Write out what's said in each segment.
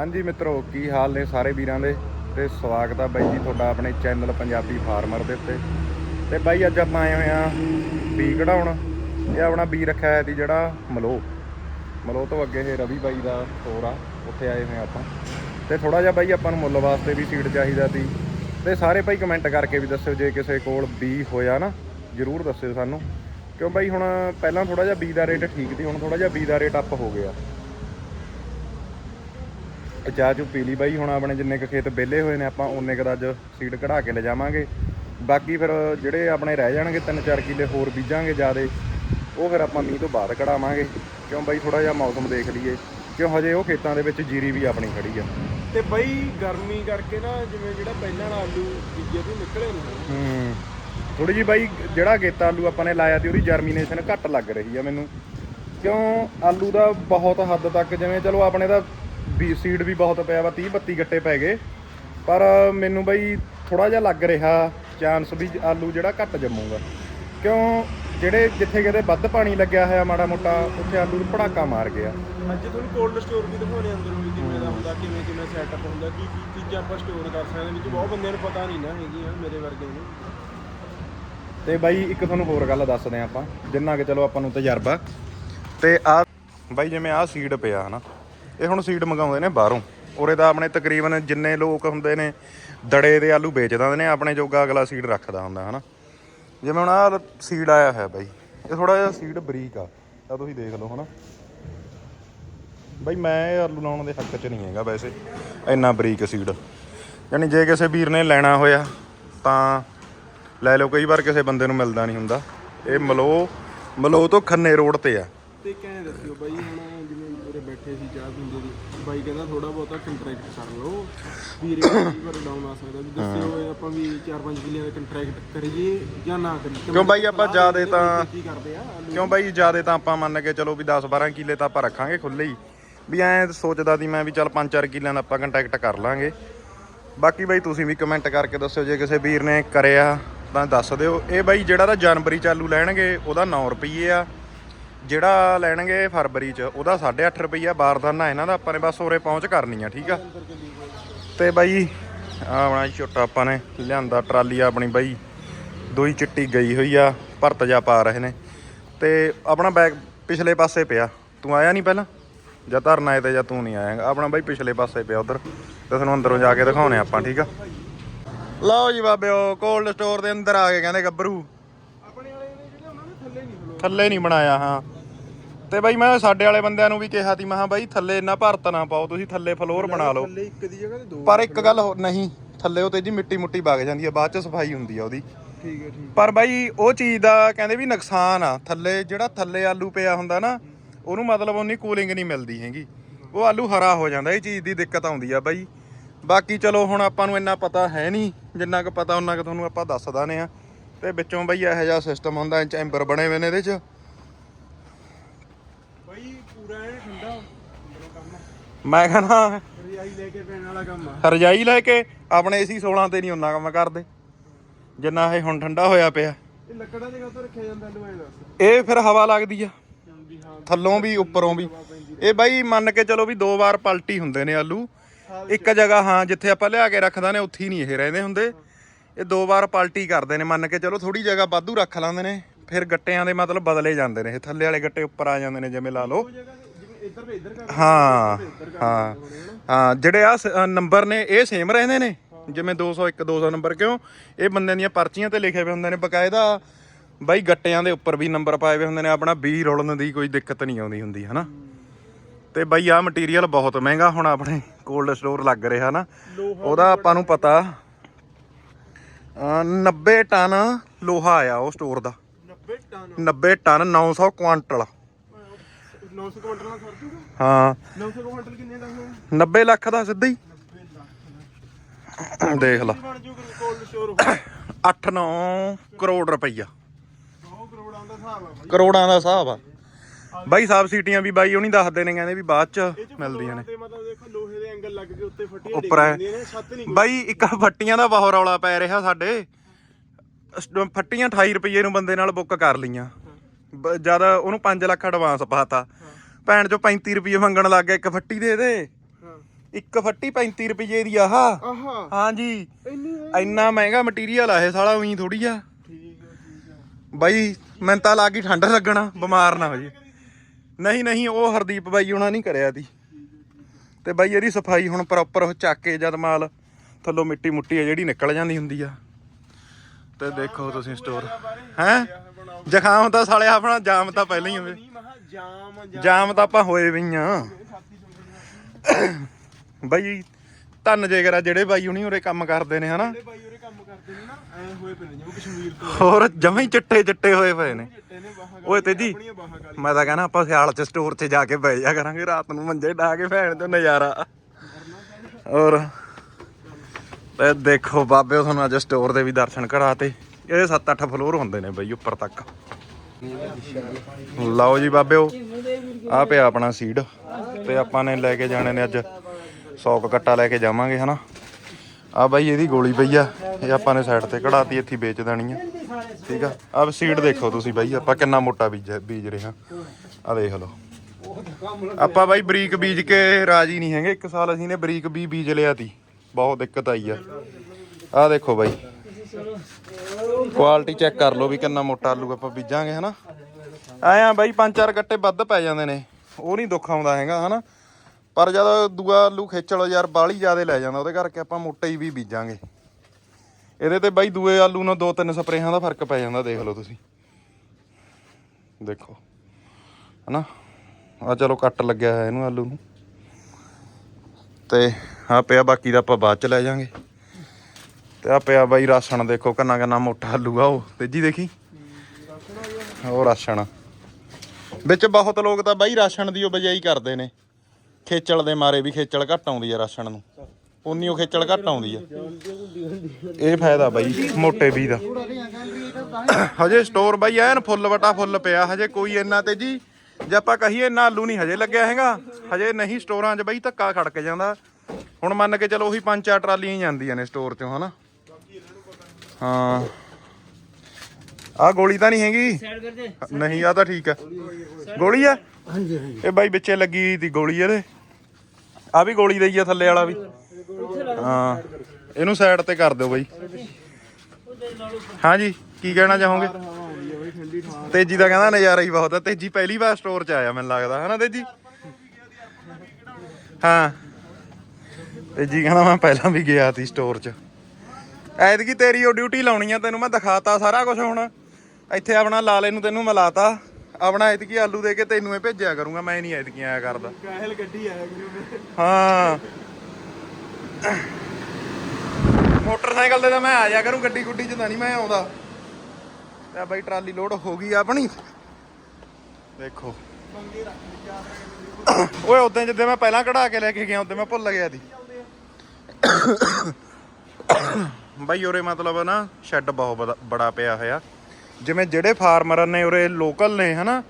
ਹਾਂਜੀ ਮਿੱਤਰੋ, ਕੀ ਹਾਲ ਨੇ ਸਾਰੇ ਵੀਰਾਂ ਦੇ? ਤੇ ਸਵਾਗਤ ਆ ਬਾਈ ਜੀ ਤੁਹਾਡਾ ਆਪਣੇ ਚੈਨਲ ਪੰਜਾਬੀ ਫਾਰਮਰ ਦੇ ਉੱਤੇ। ਤੇ ਬਾਈ ਅੱਜ ਆਪਾਂ ਆਏ ਹੋਏ ਆ ਬੀ ਕਢਾਉਣ। ਇਹ ਆਪਣਾ ਬੀ ਰੱਖਿਆ ਹੋਇਆ ਸੀ ਜਿਹੜਾ ਮਲੋ। ਮਲੋ ਤੋਂ ਅੱਗੇ ਇਹ ਰਵੀ ਬਾਈ ਦਾ ਸਟੋਰ ਆ, ਉੱਥੇ ਆਏ ਹੋਏ ਆ ਆਪਾਂ। ਤੇ ਥੋੜਾ ਜਿਹਾ ਬਾਈ ਆਪਾਂ ਨੂੰ ਮੁੱਲ ਵਾਸਤੇ ਵੀ ਸੀਡ ਚਾਹੀਦਾ ਸੀ। ਤੇ ਸਾਰੇ ਭਾਈ ਕਮੈਂਟ ਕਰਕੇ ਵੀ ਦੱਸਿਓ ਜੇ ਕਿਸੇ ਕੋਲ ਬੀ ਹੋਇਆ ਨਾ, ਜਰੂਰ ਦੱਸਿਓ ਸਾਨੂੰ। ਕਿਉਂ ਬਾਈ ਹੁਣ ਪਹਿਲਾਂ ਥੋੜਾ ਜਿਹਾ ਬੀ ਦਾ ਰੇਟ ਠੀਕ ਸੀ, ਹੁਣ ਥੋੜਾ ਜਿਹਾ ਬੀ ਦਾ ਰੇਟ ਅੱਪ ਹੋ ਗਿਆ। ਚਾਹ ਚੂ ਪੀ ਲਈ ਬਾਈ ਹੁਣ ਆਪਣੇ ਜਿੰਨੇ ਕ ਖੇਤ ਵਿਹਲੇ ਹੋਏ ਨੇ ਆਪਾਂ ਓਨੇ ਕੁ ਦਾ ਅੱਜ ਸੀਡ ਕਢਾ ਕੇ ਲੈ ਜਾਵਾਂਗੇ ਬਾਕੀ ਫਿਰ ਜਿਹੜੇ ਆਪਣੇ ਰਹਿ ਜਾਣਗੇ 3-4 ਕਿੱਲੇ ਹੋਰ ਬੀਜਾਂਗੇ ਜਿਆਦੇ ਉਹ ਫਿਰ ਆਪਾਂ ਮੀਂਹ ਤੋਂ ਬਾਅਦ ਕਢਾਵਾਂਗੇ। ਕਿਉਂ ਬਾਈ ਥੋੜਾ ਜਿਹਾ ਮੌਸਮ ਦੇਖ ਲਈਏ। ਕਿਉਂ ਹਜੇ ਉਹ ਖੇਤਾਂ ਦੇ ਵਿੱਚ ਜੀਰੀ ਵੀ ਆਪਣੀ ਖੜੀ ਆ। ਤੇ ਬਈ ਗਰਮੀ ਕਰਕੇ ਨਾ ਜਿਵੇਂ ਜਿਹੜਾ ਪਹਿਲਾਂ ਵਾਲਾ ਆਲੂ ਬੀਜੇ ਤੋਂ ਨਿਕਲੇ ਨਹੀਂ ਹੂੰ। ਥੋੜੀ ਜੀ ਬਾਈ ਜਿਹੜਾ ਗੇਤਾ ਆਲੂ ਆਪਾਂ ਨੇ ਲਾਇਆ ਤੇ ਉਹਦੀ ਜਰਮੀਨੇਸ਼ਨ ਘੱਟ ਲੱਗ ਰਹੀ ਆ ਮੈਨੂੰ। ਕਿਉਂ? ਆਲੂ ਦਾ ਬਹੁਤ ਹੱਦ ਤੱਕ ਜਿਵੇਂ ਚਲੋ ਆਪਣੇ ਦਾ ਵੀ ਸੀਡ ਵੀ ਬਹੁਤ ਪਿਆ ਵਾ 30 32 ਗੱਟੇ ਪੈ ਗਏ। ਪਰ ਮੈਨੂੰ ਬਾਈ ਥੋੜਾ ਜਿਹਾ ਲੱਗ ਰਿਹਾ ਚਾਂਸ ਵੀ ਆਲੂ ਜਿਹੜਾ ਘੱਟ ਜੰਮੂਗਾ। ਕਿਉਂ? ਜਿਹੜੇ ਜਿੱਥੇ ਕਿਤੇ ਵੱਧ ਪਾਣੀ ਲੱਗਿਆ ਹੋਇਆ ਮਾੜਾ ਮੋਟਾ ਉੱਥੇ ਆਲੂ ਨੂੰ ਪੜਾਕਾ ਮਾਰ ਗਿਆ। ਅੱਜ ਤੁਹਾਨੂੰ ਕੋਲਡ ਸਟੋਰ ਵੀ ਦਿਖਾਉਣੇ ਅੰਦਰੋਂ ਵੀ ਕਿਵੇਂ ਦਾ ਹੁੰਦਾ ਕਿਵੇਂ ਕਿਵੇਂ ਸੈਟਅਪ ਹੁੰਦਾ ਕੀ ਕੀ ਚੀਜ਼ਾਂ ਆਪਾਂ ਸਟੋਰ ਕਰ ਸਕਦੇ ਵਿੱਚ ਬਹੁਤ ਬੰਦਿਆਂ ਨੂੰ ਪਤਾ ਨਹੀਂ ਨਾ ਹੈਗੀਆਂ ਮੇਰੇ ਵਰਗੇ ਨੂੰ। ਤੇ ਬਾਈ ਇੱਕ ਤੁਹਾਨੂੰ ਹੋਰ ਗੱਲ ਦੱਸਦੇ ਆਪਾਂ ਜਿੰਨਾ ਕਿ ਚਲੋ ਆਪਾਂ ਨੂੰ ਤਜਰਬਾ। ਤੇ ਆ ਬਾਈ ਜਿਵੇਂ ਆ ਸੀਡ ਪਿਆ ਹਨਾ ਇਹ ਹੁਣ ਸੀਡ ਮੰਗਾਉਂਦੇ ਨੇ ਬਾਹਰੋਂ। ਉਰੇ ਤਾਂ ਆਪਣੇ ਤਕਰੀਬਨ ਜਿੰਨੇ ਲੋਕ ਹੁੰਦੇ ਨੇ, ਦੜੇ ਦੇ ਆਲੂ ਵੇਚ ਦਿੰਦੇ ਨੇ, ਆਪਣੇ ਜੋਗਾ ਅਗਲਾ ਸੀਡ ਰੱਖਦਾ ਹੁੰਦਾ, ਹਨਾ। ਜਿਵੇਂ ਹੁਣ ਆ ਸੀਡ ਆਇਆ ਹੈ ਬਾਈ, ਇਹ ਥੋੜਾ ਜਿਹਾ ਸੀਡ ਬਰੀਕ ਆ ਤਾਂ ਤੁਸੀਂ ਦੇਖ ਲਓ, ਹਨਾ। ਬਾਈ ਮੈਂ ਇਹ ਆਲੂ ਲਾਉਣ ਦੇ ਹੱਕ 'ਚ ਨਹੀਂ ਹੈਗਾ ਵੈਸੇ, ਇੰਨਾ ਬਰੀਕ ਸੀਡ। ਯਾਨੀ ਜੇ ਕਿਸੇ ਵੀਰ ਨੇ ਲੈਣਾ ਹੋਇਆ, ਤਾਂ ਲੈ ਲਓ, ਕਈ ਵਾਰ ਕਿਸੇ ਬੰਦੇ ਨੂੰ ਮਿਲਦਾ ਨਹੀਂ ਹੁੰਦਾ। ਇਹ ਮਲੋ ਮਲੋ ਤੋਂ ਖੰਨੇ ਰੋਡ ਤੇ ਆ। ਤੇ ਕਿਵੇਂ ਦੱਸਿਓ ਬਾਈ, ਹੁਣ ਬੈਠੇ ਸੀ ਚਾਹ ਪੀਂਦੇ ਦੀ ਬਾਈ ਕਹਿੰਦਾ ਥੋੜਾ ਬਹੁਤਾ ਕੰਟਰੈਕਟ ਕਰ ਲਓ। ਵੀਰੇ ਪਰ ਡਾਊਨ ਆ ਸਕਦਾ ਵੀ ਦੱਸਿਓ ਇਹ ਆਪਾਂ ਵੀ 4-5 ਕਿੱਲਿਆਂ ਦਾ ਕੰਟਰੈਕਟ ਕਰੀਏ ਜਾਂ ਨਾ ਕਰੀਏ। ਕਿਉਂ ਬਾਈ ਆਪਾਂ ਜ਼ਿਆਦੇ ਤਾਂ ਕੀ ਕਰਦੇ ਆ ਕਿਉਂ ਬਾਈ ਜਿਆਦੇ ਤਾਂ ਆਪਾਂ ਮੰਨ ਕੇ ਚਲੋ ਵੀ 10 12 ਕਿੱਲੇ ਤਾਂ ਆਪਾਂ ਰੱਖਾਂਗੇ ਖੁੱਲੇ ਹੀ। ਵੀ ਐਂ ਸੋਚਦਾ ਸੀ ਮੈਂ ਵੀ ਚੱਲ 5-4 ਕਿੱਲਿਆਂ ਦਾ ਆਪਾਂ ਕੰਟੈਕਟ ਕਰ ਲਾਂਗੇ। ਬਾਕੀ ਬਾਈ ਤੁਸੀਂ ਵੀ ਕਮੈਂਟ ਕਰਕੇ ਦੱਸਿਓ ਜੇ ਕਿਸੇ ਵੀਰ ਨੇ ਕਰਿਆ ਤਾਂ ਦੱਸ ਦਿਓ। ਇਹ ਬਾਈ ਜਿਹੜਾ ਤਾਂ ਜਨਵਰੀ ਚਾਲੂ ਲੈਣਗੇ ਉਹਦਾ 9 ਰੁਪਏ ਆ। ਜਿਹੜਾ ਲੈਣਗੇ ਫਰਵਰੀ ਚ ਉਹਦਾ 8.5 ਰੁਪਈਆ ਬਾਰਦਾਨਾ ਇਹਨਾਂ ਦਾ ਆਪਾਂ ਨੇ ਬਸ ਉਰੇ ਪਹੁੰਚ ਕਰਨੀ ਆ ਠੀਕ ਆ? ਤੇ ਬਾਈ ਆ ਆਪਣਾ ਛੋਟਾ ਆਪਾਂ ਨੇ ਲਿਆਂਦਾ ਟਰਾਲੀ ਆਪਣੀ ਬਾਈ ਦੋਈ ਚਿੱਟੀ ਗਈ ਹੋਈ ਆ ਭਰਤ ਜਾ ਪਾ ਰਹੇ ਨੇ। ਤੇ ਆਪਣਾ ਬੈਗ ਪਿਛਲੇ ਪਾਸੇ ਪਿਆ ਤੂੰ ਆਇਆ ਨਹੀਂ ਪਹਿਲਾਂ? ਜਾਂ ਧਰਨਾ ਆਏ ਤੇ ਜਾਂ ਤੂੰ ਨਹੀਂ ਆਇਆ ਆਪਣਾ ਬਾਈ ਪਿਛਲੇ ਪਾਸੇ ਪਿਆ ਉਧਰ ਤੇ ਤੁਹਾਨੂੰ ਅੰਦਰੋਂ ਜਾ ਕੇ ਦਿਖਾਉਣੇ ਆਪਾਂ ਠੀਕ ਆ? ਲਓ ਜੀ ਬਾਬਿਓ ਕੋਲਡ ਸਟੋਰ ਦੇ ਅੰਦਰ ਆ ਕੇ ਕਹਿੰਦੇ ਗੱਭਰੂ। ਆਪਣੇ ਵਾਲੇ ਨੇ ਜਿਹੜੇ ਉਹਨਾਂ ਨੇ ਥੱਲੇ ਨਹੀਂ ਥੱਲੇ ਨਹੀਂ ਬਣਾਇਆ ਹਾਂ। ਤੇ ਬਾਈ ਮੈਂ ਸਾਡੇ ਵਾਲੇ ਬੰਦਿਆਂ ਨੂੰ ਵੀ ਕਿਹਾ ਸੀ ਮੈਂ ਕਿਹਾ ਬਾਈ ਥੱਲੇ ਇੰਨਾ ਭਰਤ ਨਾ ਪਾਓ ਤੁਸੀਂ ਥੱਲੇ ਫਲੋਰ ਬਣਾ ਲਓ। ਥੱਲੇ ਇੱਕ ਦੀ ਜਗ੍ਹਾ ਤੇ ਦੋ ਪਰ ਇੱਕ ਗੱਲ ਹੋਰ ਨਹੀਂ ਥੱਲੇ ਉਹ ਤੇ ਜੀ ਮਿੱਟੀ ਮੁੱਟੀ ਵਗ ਜਾਂਦੀ ਆ ਬਾਅਦ ਚ ਸਫ਼ਾਈ ਹੁੰਦੀ ਆ ਉਹਦੀ। ਠੀਕ ਹੈ ਠੀਕ ਪਰ ਬਾਈ ਉਹ ਚੀਜ਼ ਦਾ ਕਹਿੰਦੇ ਵੀ ਨੁਕਸਾਨ ਆ ਥੱਲੇ ਜਿਹੜਾ ਥੱਲੇ ਆਲੂ ਪਿਆ ਹੁੰਦਾ ਨਾ ਉਹਨੂੰ ਮਤਲਬ ਉਨੀ ਕੂਲਿੰਗ ਨਹੀਂ ਮਿਲਦੀ ਹੈਗੀ। ਉਹ ਆਲੂ ਹਰਾ ਹੋ ਜਾਂਦਾ ਇਹ ਚੀਜ਼ ਦੀ ਦਿੱਕਤ ਆਉਂਦੀ ਆ ਬਾਈ। ਬਾਕੀ ਚਲੋ ਹੁਣ ਆਪਾਂ ਨੂੰ ਇੰਨਾ ਪਤਾ ਹੈ ਨਹੀਂ ਜਿੰਨਾ ਕੁ ਪਤਾ ਉਹਨਾਂ ਕੁ ਤੁਹਾਨੂੰ ਆਪਾਂ ਦੱਸ ਦਾਨੇ ਆ। ਤੇ ਵਿੱਚੋਂ ਬਾਈ ਇਹੋ ਜਿਹਾ ਸਿਸਟਮ ਹੁੰਦਾ ਚੈਂਬਰ ਬਣੇ ਹੋਏ ਨੇ ਇਹਦੇ 'ਚ ਬਾਈ ਪੂਰਾ ਐ ਠੰਡਾ ਅੰਦਰੋਂ ਕੰਮ ਮੈਂ ਕਹਿੰਦਾ ਰਜਾਈ ਲੈ ਕੇ ਪੈਣ ਵਾਲਾ ਕੰਮ ਆ। ਰਜਾਈ ਲੈ ਕੇ ਆਪਣੇ ਏਸੀ 16 ਤੇ ਨਹੀਂ ਉਹਨਾਂ ਕੰਮ ਕਰਦੇ। ਜਿੰਨਾ ਇਹ ਹੁਣ ਠੰਡਾ ਹੋਇਆ ਪਿਆ। ਇਹ ਲੱਕੜਾਂ ਦੇ ਕਾਹਤੋਂ ਰੱਖਿਆ ਜਾਂਦਾ ਇਹਨੂੰ ਐ ਦੱਸ? ਇਹ ਫਿਰ ਹਵਾ ਲੱਗਦੀ ਆ। ਥੱਲੋਂ ਵੀ ਉੱਪਰੋਂ ਵੀ। ਇਹ ਬਾਈ ਮੰਨ ਕੇ ਚਲੋ ਵੀ ਦੋ ਵਾਰ ਪਲਟੀ ਹੁੰਦੇ ਨੇ ਆਲੂ। ਇੱਕ ਜਗ੍ਹਾ ਹਾਂ ਜਿੱਥੇ ਆਪਾਂ ਲਿਆ ਕੇ ਰੱਖਦਾ ਨੇ ਉੱਥੇ ਹੀ ਨਹੀਂ ਇਹ ਰਹਿੰਦੇ ਹੁੰਦੇ। ਇਹ ਦੋ ਵਾਰ ਪਲਟੀ ਕਰਦੇ ਨੇ ਮੰਨ ਕੇ ਚਲੋ ਥੋੜੀ ਜਗ੍ਹਾ ਵਾਧੂ ਰੱਖ ਲੈਂਦੇ ਨੇ। ਫਿਰ ਗੱਟਿਆਂ ਦੇ ਮਤਲਬ ਬਦਲੇ ਜਾਂਦੇ ਨੇ ਇਹ ਥੱਲੇ ਵਾਲੇ ਗੱਟੇ ਉੱਪਰ ਆ ਜਾਂਦੇ ਨੇ ਜਿਵੇਂ ਲਾ ਲਓ। ਇੱਧਰ ਤੇ ਇੱਧਰ ਕਰ ਹਾਂ ਹਾਂ ਹਾਂ ਜਿਹੜੇ ਆ ਨੰਬਰ ਨੇ ਇਹ ਸੇਮ ਰਹਿੰਦੇ ਨੇ? ਜਿਵੇਂ 201 200 ਨੰਬਰ ਕਿਉਂ? ਇਹ ਬੰਦਿਆਂ ਦੀਆਂ ਪਰਚੀਆਂ ਤੇ ਲਿਖੇ ਹੋਏ ਹੁੰਦੇ ਨੇ ਬਕਾਇਦਾ ਬਾਈ ਗੱਟਿਆਂ ਦੇ ਉੱਪਰ ਵੀ ਨੰਬਰ ਪਾਏ ਹੋਏ ਹੁੰਦੇ ਨੇ ਆਪਣਾ ਬੀ ਰੋਲਣ ਦੀ ਕੋਈ ਦਿੱਕਤ ਨਹੀਂ ਆਉਂਦੀ ਹੁੰਦੀ ਹਨਾ? ਤੇ ਬਾਈ ਆ ਮਟੀਰੀਅਲ ਬਹੁਤ ਮਹਿੰਗਾ ਹੁਣ ਆਪਣੇ ਕੋਲਡ ਸਟੋਰ ਲੱਗ ਰਿਹਾ ਨਾ ਉਹਦਾ ਆਪਾਂ ਨੂੰ ਪਤਾ ਅਹ 90 ਟਨ ਲੋਹਾ ਆਇਆ ਉਹ ਸਟੋਰ ਦਾ। 90 ਟਨ। 90 ton 900 quintal. 900 ਕੁਇੰਟਲ ਨਾਲ ਸਰ ਜੂਗਾ ਹਾਂ। 900 ਕੁਇੰਟਲ ਕਿੰਨੇ ਦਾ ਹੋਇਆ 90 ਲੱਖ ਦਾ ਸਿੱਧਾ ਹੀ। ਦੇਖ ਲਾ। ਬਣ ਜੂ ਕੋਲਡ ਸਟੋਰ 8-9 ਕਰੋੜ ਰੁਪਈਆ। 100 ਕਰੋੜਾਂ ਦਾ ਹਿਸਾਬ ਆ ਬਾਈ। ਕਰੋੜਾਂ ਦਾ ਹਿਸਾਬ ਆ। ਬਾਈ ਸਬਸਿਡੀਆਂ ਵੀ ਬਾਈ ਉਹ ਨਹੀਂ ਦੱਸਦੇ ਨੇ ਕਹਿੰਦੇ ਵੀ ਬਾਅਦ ਚ ਮਿਲਦੀਆਂ ਨੇ। ਮਤਲਬ ਦੇਖੋ ਲੋਹੇ ਦੇ ਐਂਗਲ ਲੱਗ ਕੇ ਉੱਤੇ ਫੱਟੀਆਂ ਉੱਪਰ ਐ। ਡਿੱਗਦੀਆਂ ਨੇ ਛੱਤ ਨਹੀਂ ਬਾਈ ਇੱਕ ਫੱਟੀਆਂ ਦਾ ਬਹੁਤ ਰੌਲਾ ਪੈ ਰਿਹਾ ਸਾਡੇ। ਫੱਟੀਆਂ 28 ਰੁਪਏ ਨੂੰ ਬੰਦੇ ਨਾਲ ਬੁੱਕ ਕਰ ਲਈਆਂ। ਜਦ ਉਹਨੂੰ 5 ਲੱਖ ਐਡਵਾਂਸ ਪਾਤਾ। ਭੈਣ ਚੋ 35 ਰੁਪਏ ਮੰਗਣ ਲੱਗ ਗਿਆ ਇੱਕ ਫੱਟੀ ਦੇ ਦੇ। ਹਾਂ। ਇੱਕ ਫੱਟੀ 35 ਰੁਪਏ ਦੀ ਆਹ। ਆਹਾ। ਹਾਂਜੀ। ਇੰਨੀ ਇੰਨਾ ਮਹਿੰਗਾ ਮਟੀਰੀਅਲ ਆ ਇਹ ਸਾਲਾ ਉਹੀ ਥੋੜੀ ਆ। ਠੀਕ ਹੈ ਠੀਕ ਹੈ ਬਾਈ ਮੈਨੂੰ ਤਾਂ ਲੱਗੀ ਠੰਡ ਲੱਗਣਾ ਬਿਮਾਰ ਨਾ ਹੋ ਜੇ ਨਹੀਂ ਨਹੀਂ ਉਹ ਹਰਦੀਪ ਬਾਈ ਉਹਨਾਂ ਨਹੀਂ ਕਰਿਆ ਤੀ। ਤੇ ਬਾਈ ਇਹਦੀ ਸਫ਼ਾਈ ਹੁਣ ਪ੍ਰੋਪਰ ਉਹ ਚੱਕ ਕੇ ਜਦ ਮਾਲ ਥੱਲੋਂ ਮਿੱਟੀ ਮੁੱਟੀ ਆ ਜਿਹੜੀ ਨਿਕਲ ਜਾਂਦੀ ਹੁੰਦੀ ਆ। ਤੇ ਦੇਖੋ ਤੁਸੀਂ ਸਟੋਰ ਹੈ? ਜ਼ਖਾਮ ਤਾਂ ਸਾਲਿਆ ਆਪਣਾ ਜਾਮ ਤਾਂ ਪਹਿਲਾਂ ਹੀ ਹੋਵੇ। ਮਹਾ ਜਾਮ ਤਾਂ ਆਪਾਂ ਹੋਏ ਵੀ ਆ। ਬਾਈ ਧੰਨ ਜੇਗਰਾ ਜਿਹੜੇ ਬਾਈ ਹੁਣੀ ਉਰੇ ਕੰਮ ਕਰਦੇ ਨੇ ਹਨਾ। ਜਿਹੜੇ ਬਾਈ ਉਰੇ ਕੰਮ ਕਰਦੇ ਨੇ ਨਾ ਐ ਹੋਏ ਪਏ ਨੇ ਜਿਵੇਂ ਕਸ਼ਮੀਰ ਤੋਂ। ਹੋਰ ਜਮਾਂ ਚਿੱਟੇ ਚਿੱਟੇ ਹੋਏ ਪਏ ਨੇ। ਓਏ ਤੇਜੀ ਮੈਂ ਤਾਂ ਕਹਿੰਦਾ ਆਪਾਂ ਸਿਆਲ ਚ ਸਟੋਰ 'ਚ ਜਾ ਕੇ ਬਹਿ ਜਾ ਕਰਾਂਗੇ ਰਾਤ ਨੂੰ ਮੰਜੇ ਢਾ ਕੇ ਭੈਣ ਤੋਂ ਨਜ਼ਾਰਾ। ਔਰ ਤੇ ਦੇਖੋ ਬਾਬੇ ਤੁਹਾਨੂੰ ਅੱਜ ਸਟੋਰ ਦੇ ਵੀ ਦਰਸ਼ਨ ਕਰਾਤੇ। ਇਹਦੇ 7-8 ਫਲੋਰ ਹੁੰਦੇ ਨੇ ਬਈ ਉੱਪਰ ਤੱਕ। ਲਓ ਜੀ ਬਾਬਿਓ ਆ ਪਿਆ ਆਪਣਾ ਸੀਡ ਤੇ ਆਪਾਂ ਨੇ ਲੈ ਕੇ ਜਾਣੇ ਨੇ ਅੱਜ 100 ਕੱਟਾ ਲੈ ਕੇ ਜਾਵਾਂਗੇ, ਹਨਾ? ਆ ਬਾਈ ਇਹਦੀ ਗੋਲੀ ਪਈ ਆ, ਇਹ ਆਪਾਂ ਨੇ ਸਾਈਡ ਤੇ ਕਢਾਤੀ, ਇੱਥੇ ਵੇਚ ਦੇਣੀ ਆ। ਠੀਕ ਆ? ਆ ਸੀਡ ਦੇਖੋ ਤੁਸੀਂ ਬਾਈ, ਆਪਾਂ ਕਿੰਨਾ ਮੋਟਾ ਬੀਜ ਬੀਜ ਰਹੇ ਹਾਂ। ਆ ਦੇਖ ਲਓ। ਆਪਾਂ ਬਾਈ ਬਰੀਕ ਬੀਜ ਕੇ ਰਾਜੀ ਨਹੀਂ ਹੈਗੇ, ਇੱਕ ਸਾਲ ਅਸੀਂ ਨੇ ਬਰੀਕ ਵੀ ਬੀਜ ਲਿਆ ਤੀ। ਬਹੁਤ ਦਿੱਕਤ ਆਈ ਆ। ਆ ਦੇਖੋ ਬਾਈ। ਕੁਆਲਿਟੀ ਚੈੱਕ ਕਰ ਲਓ ਵੀ ਕਿੰਨਾ ਮੋਟਾ ਆਲੂ ਆਪਾਂ ਬੀਜਾਂਗੇ, ਹਨਾ? ਆਏ ਆ ਬਾਈ, ਪੰਜ ਚਾਰ ਗੱਟੇ ਵੱਧ ਪੈ ਜਾਂਦੇ ਨੇ। ਉਹ ਨਹੀਂ ਦੁੱਖ ਆਉਂਦਾ ਹੈਗਾ, ਹਨਾ? ਪਰ ਜਦ ਦੂਆ ਆਲੂ ਖਿੱਚ ਲਓ ਯਾਰ ਬਾਲੀ ਜ਼ਿਆਦਾ ਲੈ ਜਾਂਦਾ, ਉਹਦੇ ਕਰਕੇ ਆਪਾਂ ਮੋਟਾ ਹੀ ਵੀ ਬੀਜਾਂਗੇ। ਇਹਦੇ ਤੇ ਬਾਈ ਦੂਏ ਆਲੂ ਨਾਲ ਦੋ ਤਿੰਨ ਸਪਰੇਹਾਂ ਦਾ ਫ਼ਰਕ ਪੈ ਜਾਂਦਾ, ਦੇਖ ਲਓ ਤੁਸੀਂ। ਦੇਖੋ, ਹਨਾ? ਆ ਚਲੋ ਕੱਟ ਲੱਗਿਆ ਹੋਇਆ ਇਹਨੂੰ ਆਲੂ ਨੂੰ। ਤੇ ਆ ਪਿਆ, ਬਾਕੀ ਦਾ ਆਪਾਂ ਬਾਅਦ ਚ ਲੈ ਜਾਾਂਗੇ। ਤੇ ਆ ਪਿਆ ਬਾਈ ਰਾਸ਼ਨ ਦੇਖੋ ਕਿੰਨਾ ਕਿੰਨਾ ਮੋਟਾ ਆਲੂ ਆ ਉਹ। ਤੇਜੀ ਦੇਖੀ? ਉਹ ਰਾਸ਼ਨ। ਵਿੱਚ ਬਹੁਤ ਲੋਕ ਤਾਂ ਬਾਈ ਰਾਸ਼ਨ ਦੀ ਉਹ ਬਜਾਈ ਕਰਦੇ ਨੇ। ਖੇਚਲ ਦੇ ਮਾਰੇ ਵੀ ਖੇਚਲ ਘੱਟ ਆਉਂਦੀ ਆ ਰਾਸ਼ਨ ਨੂੰ। ਉਨੀ ਉਹ ਖੇਚਲ ਘੱਟ ਆਉਂਦੀ ਆ। ਇਹ ਫਾਇਦਾ ਬਾਈ, ਮੋਟੇ ਵੀ ਦਾ। ਹਜੇ ਸਟੋਰ ਬਾਈ ਐਨ ਫੁੱਲ ਵਟਾ ਫੁੱਲ ਪਿਆ, ਹਜੇ ਕੋਈ ਇੰਨਾ ਤੇ ਜੀ ਜੇ ਆਪਾਂ ਕਹੀਏ ਇੰਨਾ ਆਲੂ ਨਹੀਂ ਹਜੇ ਲੱਗਿਆ ਹੈਗਾ। ਹਜੇ ਨਹੀਂ ਸਟੋਰਾਂ 'ਚ ਬਾਈ ਧੱਕਾ ਖੜਕ ਜਾਂਦਾ। ਹੁਣ ਮੰਨ ਕੇ ਚਲੋ ਉਹੀ ਪੰਜ ਚਾਰ ਟਰਾਲੀਆਂ ਹੀ ਜਾਂਦੀਆਂ ਨੇ ਸਟੋਰ 'ਚੋਂ, ਹਨਾ? ਹਾਂ। ਆ ਗੋਲੀ ਤਾਂ ਨਹੀਂ ਹੈਗੀ? ਨਹੀਂ ਆ ਤਾਂ ਠੀਕ ਆ। ਗੋਲੀ ਆ? ਹਾਂਜੀ ਹਾਂਜੀ। ਇਹ ਬਾਈ ਵਿੱਚੇ ਲੱਗੀ ਤੀ ਗੋਲੀ ਇਹਦੇ। ਆ ਵੀ ਗੋਲੀ ਦਾ ਹੀ ਆ ਥੱਲੇ ਵਾਲਾ ਵੀ। ਹਾਂ। ਇਹਨੂੰ ਸਾਈਡ ਤੇ ਕਰ ਦਿਓ ਬਾਈ। ਹਾਂਜੀ ਕੀ ਕਹਿਣਾ ਚਾਹੋਗੇ? ਤੇਜੀ ਦਾ ਕਹਿੰਦਾ ਨਜ਼ਾਰਾ ਹੀ ਬਹੁਤ ਆ। ਤੇਜੀ ਪਹਿਲੀ ਵਾਰ ਸਟੋਰ 'ਚ ਆਇਆ ਮੈਨੂੰ ਲੱਗਦਾ। ਹਨਾ ਤੇਜੀ? ਹਾਂ। ਤੇਜੀ ਕਹਿੰਦਾ ਮੈਂ ਪਹਿਲਾਂ ਵੀ ਗਿਆ ਸੀ ਸਟੋਰ 'ਚ। ਐਤਕੀ ਤੇਰੀ ਉਹ ਡਿਊਟੀ ਲਾਉਣੀ ਆ ਤੈਨੂੰ ਮੈਂ ਦਿਖਾਤਾ ਸਾਰਾ ਕੁਝ ਹੁਣ। ਇੱਥੇ ਆਪਣਾ ਲਾਲੇ ਨੂੰ ਤੈਨੂੰ ਮਿਲਾਤਾ। ਆਪਣਾ ਐਤਕੀ ਆਲੂ ਦੇ ਕੇ ਤੈਨੂੰ ਇਹ ਭੇਜਿਆ ਕਰੂੰਗਾ ਮੈਂ ਨਹੀਂ ਐਤਕੀ ਆਇਆ ਕਰਦਾ। ਕਾਹਲ ਗੱਡੀ ਆਇਆ ਕਰੂ ਹਾਂ। ਮੋਟਰਸਾਈਕਲ ਤੇ ਤਾਂ ਮੈਂ ਆ ਜਾ ਕਰੂੰ ਗੱਡੀ ਗੁੱਡੀ 'ਚ ਤਾਂ ਨਹੀਂ ਮੈਂ ਆਉਂਦਾ। ਤੇ ਬਾਈ ਟਰਾਲੀ ਲੋਡ ਹੋ ਗਈ ਆਪਣੀ। ਦੇਖੋ। ਓਏ ਉਦੋਂ ਜਿੱਦੇ ਮੈਂ ਪਹਿਲਾਂ ਕਢਾ ਕੇ ਲੈ ਕੇ ਗਿਆ ਉਦੋਂ ਮੈਂ ਭੁੱਲ ਗਿਆ ਸੀ। ਬਾਈ ਉਰੇ ਮਤਲਬ ਨਾ ਸ਼ੈੱਡ ਬਹੁਤ ਬੜਾ- ਪਿਆ ਹੋਇਆ। ਜਿਵੇਂ ਜਿਹੜੇ ਫਾਰਮਰ ਨੇ ਉਰੇ ਲੋਕਲ ਨੇ ਹਨਾ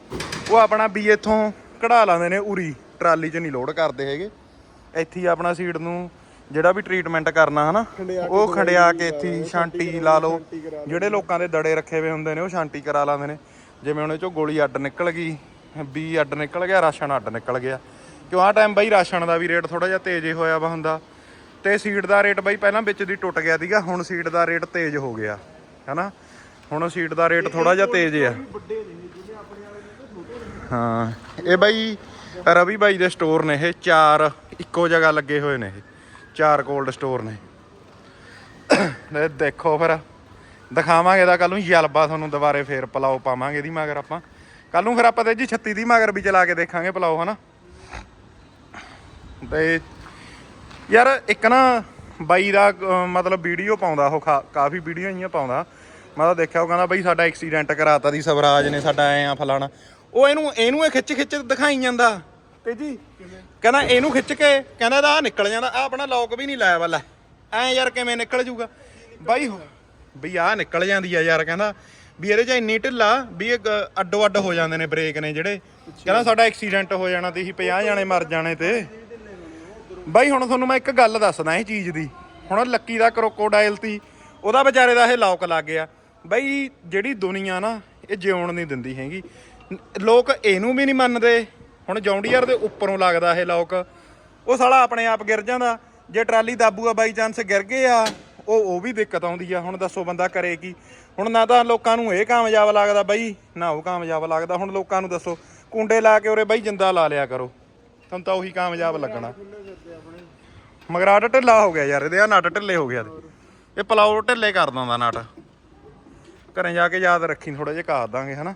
ਉਹ ਆਪਣਾ ਵੀ ਇੱਥੋਂ ਕਢਾ ਲਾਉਂਦੇ ਨੇ ਉਰੀ ਟਰਾਲੀ 'ਚ ਨਹੀਂ ਲੋਡ ਕਰਦੇ ਹੈਗੇ। ਇੱਥੇ ਆਪਣਾ ਸੀਡ ਨੂੰ ਜਿਹੜਾ ਵੀ ਟ੍ਰੀਟਮੈਂਟ ਕਰਨਾ ਹਨਾ ਉਹ ਖੰਡਿਆ ਕੇ ਇੱਥੇ ਛਾਂਟੀ ਲਾ ਲਓ ਜਿਹੜੇ ਲੋਕਾਂ ਦੇ ਦੜੇ ਰੱਖੇ ਹੋਏ ਹੁੰਦੇ ਨੇ ਉਹ ਛਾਂਟੀ ਕਰਾ ਲਾਉਂਦੇ ਨੇ। ਜਿਵੇਂ ਇਹ ਚੋਂ ਗੋਲੀ ਅੱਡ ਨਿਕਲ ਗਈ ਬੀ ਅੱਡ ਨਿਕਲ ਗਿਆ ਰਾਸ਼ਨ ਅੱਡ ਨਿਕਲ ਗਿਆ। ਕਿਉਂ ਆ ਟਾਈਮ ਬਾਈ ਰਾਸ਼ਨ ਦਾ ਵੀ ਰੇਟ ਥੋੜਾ ਜਿਹਾ ਤੇਜ਼ ਹੋਇਆ ਵਾ ਹੁੰਦਾ। ਤੇ ਸੀਡ ਦਾ ਰੇਟ ਬਾਈ ਪਹਿਲਾਂ ਵਿੱਚ ਦੀ ਟੁੱਟ ਗਿਆ ਸੀਗਾ ਹੁਣ ਸੀਡ ਦਾ ਰੇਟ ਤੇਜ਼ ਹੋ ਗਿਆ ਹਨਾ? ਹੁਣ ਸੀਡ ਦਾ ਰੇਟ ਥੋੜਾ ਜਿਹਾ ਤੇਜ਼ ਆ। ਹਾਂ ਇਹ ਬਾਈ ਰਵੀ ਬਾਈ ਦੇ ਸਟੋਰ ਨੇ ਇਹ ਚਾਰ ਇੱਕੋ ਜਗ੍ਹਾ ਲੱਗੇ ਹੋਏ ਨੇ ਇਹ ਚਾਰ ਕੋਲਡ ਸਟੋਰ ਨੇ। ਇਹ ਦੇਖੋ ਫਿਰ ਦਿਖਾਵਾਂਗੇ ਦਾ ਕੱਲ ਨੂੰ ਜਲਬਾ ਤੁਹਾਨੂੰ ਦੁਬਾਰੇ ਫੇਰ ਪਲਾਓ ਪਾਵਾਂਗੇ ਇਹਦੀ ਮਗਰ ਆਪਾਂ। ਕੱਲ ਨੂੰ ਫਿਰ ਆਪਾਂ ਤੇ ਜੀ 36 ਦੀ ਮਗਰ ਵੀ ਚਲਾ ਕੇ ਦੇਖਾਂਗੇ ਪਲਾਓ ਹਨਾ? ਤੇ ਯਾਰ ਇੱਕ ਨਾ ਬਾਈ ਦਾ ਮਤਲਬ ਵੀਡੀਓ ਪਾਉਂਦਾ ਉਹ ਕਾਫੀ ਵੀਡੀਓ ਹੀ ਪਾਉਂਦਾ। ਮੈਂ ਤਾਂ ਦੇਖਿਆ ਉਹ ਕਹਿੰਦਾ ਬਾਈ ਸਾਡਾ ਐਕਸੀਡੈਂਟ ਕਰਾਤਾ ਦੀ, ਸਵਰਾਜ ਨੇ ਸਾਡਾ ਐ ਆ ਫਲਾਣਾ। ਉਹ ਇਹਨੂੰ ਇਹਨੂੰ ਇਹ ਖਿੱਚ ਖਿੱਚ ਦਿਖਾਈ ਜਾਂਦਾ। ਤੇ ਜੀ, ਕਹਿੰਦਾ ਇਹਨੂੰ ਖਿੱਚ ਕੇ, ਕਹਿੰਦਾ ਇਹਦਾ ਆਹ ਨਿਕਲ ਜਾਂਦਾ। ਆ ਆਪਣਾ ਲੋਕ ਵੀ ਨਹੀਂ ਲਾਇਆ ਵਾਲਾ। ਐ ਯਾਰ ਕਿਵੇਂ ਨਿਕਲ ਜੂਗਾ? ਬਾਈ, ਬਈ ਆ ਨਿਕਲ ਜਾਂਦੀ ਆ ਯਾਰ ਕਹਿੰਦਾ। ਵੀ ਇਹਦੇ ਚ ਇੰਨੀ ਢਿੱਲਾ ਵੀ ਇਹ ਅੱਡੋ ਅੱਡ ਹੋ ਜਾਂਦੇ ਨੇ ਬ੍ਰੇਕ ਨੇ ਜਿਹੜੇ। ਕਹਿੰਦਾ ਸਾਡਾ ਐਕਸੀਡੈਂਟ ਹੋ ਜਾਣਾ ਤੇ ਅਸੀਂ 50 ਜਾਣੇ ਮਰ ਜਾਣੇ ਤੇ। ਬਾਈ, ਹੁਣ ਤੁਹਾਨੂੰ ਮੈਂ ਇੱਕ ਗੱਲ ਦੱਸਦਾ ਇਹ ਚੀਜ਼ ਦੀ। ਹੁਣ ਲੱਕੀ ਦਾ ਕਰੋਕੋਡਾਈਲ ਤੀ, ਉਹਦਾ ਵਿਚਾਰੇ ਦਾ ਇਹ ਲੌਕ ਲੱਗ ਗਿਆ। ਬਾਈ, ਜਿਹੜੀ ਦੁਨੀਆ ਨਾ, ਇਹ ਜਿਉਣ ਨਹੀਂ ਦਿੰਦੀ ਹੈਗੀ। ਲੋਕ ਇਹਨੂੰ ਵੀ ਨਹੀਂ ਮੰਨਦੇ। ਹੁਣ ਜੌਂਡੀਅਰ ਦੇ ਉੱਪਰੋਂ ਲੱਗਦਾ ਇਹ ਲੌਕ ਉਹ ਸਾਲਾ ਆਪਣੇ ਆਪ ਗਿਰ ਜਾਂਦਾ। ਜੇ ਟਰਾਲੀ ਦਾਬੂਆ ਬਾਈ ਚਾਂਸ ਗਿਰ ਗਏ ਆ। ਉਹ ਉਹ ਵੀ ਦਿੱਕਤ ਆਉਂਦੀ ਆ। ਹੁਣ ਦੱਸੋ ਬੰਦਾ ਕਰੇ ਕੀ। ਹੁਣ ਨਾ ਤਾਂ ਲੋਕਾਂ ਨੂੰ ਇਹ ਕਾਮਯਾਬ ਲੱਗਦਾ ਬਾਈ, ਨਾ ਉਹ ਕਾਮਯਾਬ ਲੱਗਦਾ। ਹੁਣ ਲੋਕਾਂ ਨੂੰ ਦੱਸੋ। ਕੁੰਡੇ ਲਾ ਕੇ ਉਰੇ ਬਾਈ ਜਿੰਦਾ ਲਾ ਲਿਆ ਕਰੋ। ਤੁਹਾਨੂੰ ਤਾਂ ਉਹੀ ਕਾਮਯਾਬ ਲੱਗਣਾ। ਮਗਰਾਟ ਢਿੱਲਾ ਹੋ ਗਿਆ ਯਾਰ, ਇਹਦੇ ਆ ਨਟ ਢਿੱਲੇ ਹੋ ਗਿਆ ਇਹ ਪਲਾਉ ਢਿੱਲੇ ਕਰ ਦਿੰਦਾ ਨਟ। ਘਰੇ ਜਾ ਕੇ ਯਾਦ ਰੱਖੀ ਥੋੜਾ ਜਿਹਾ ਕਾਹ ਦਾਂਗੇ, ਹਨਾ।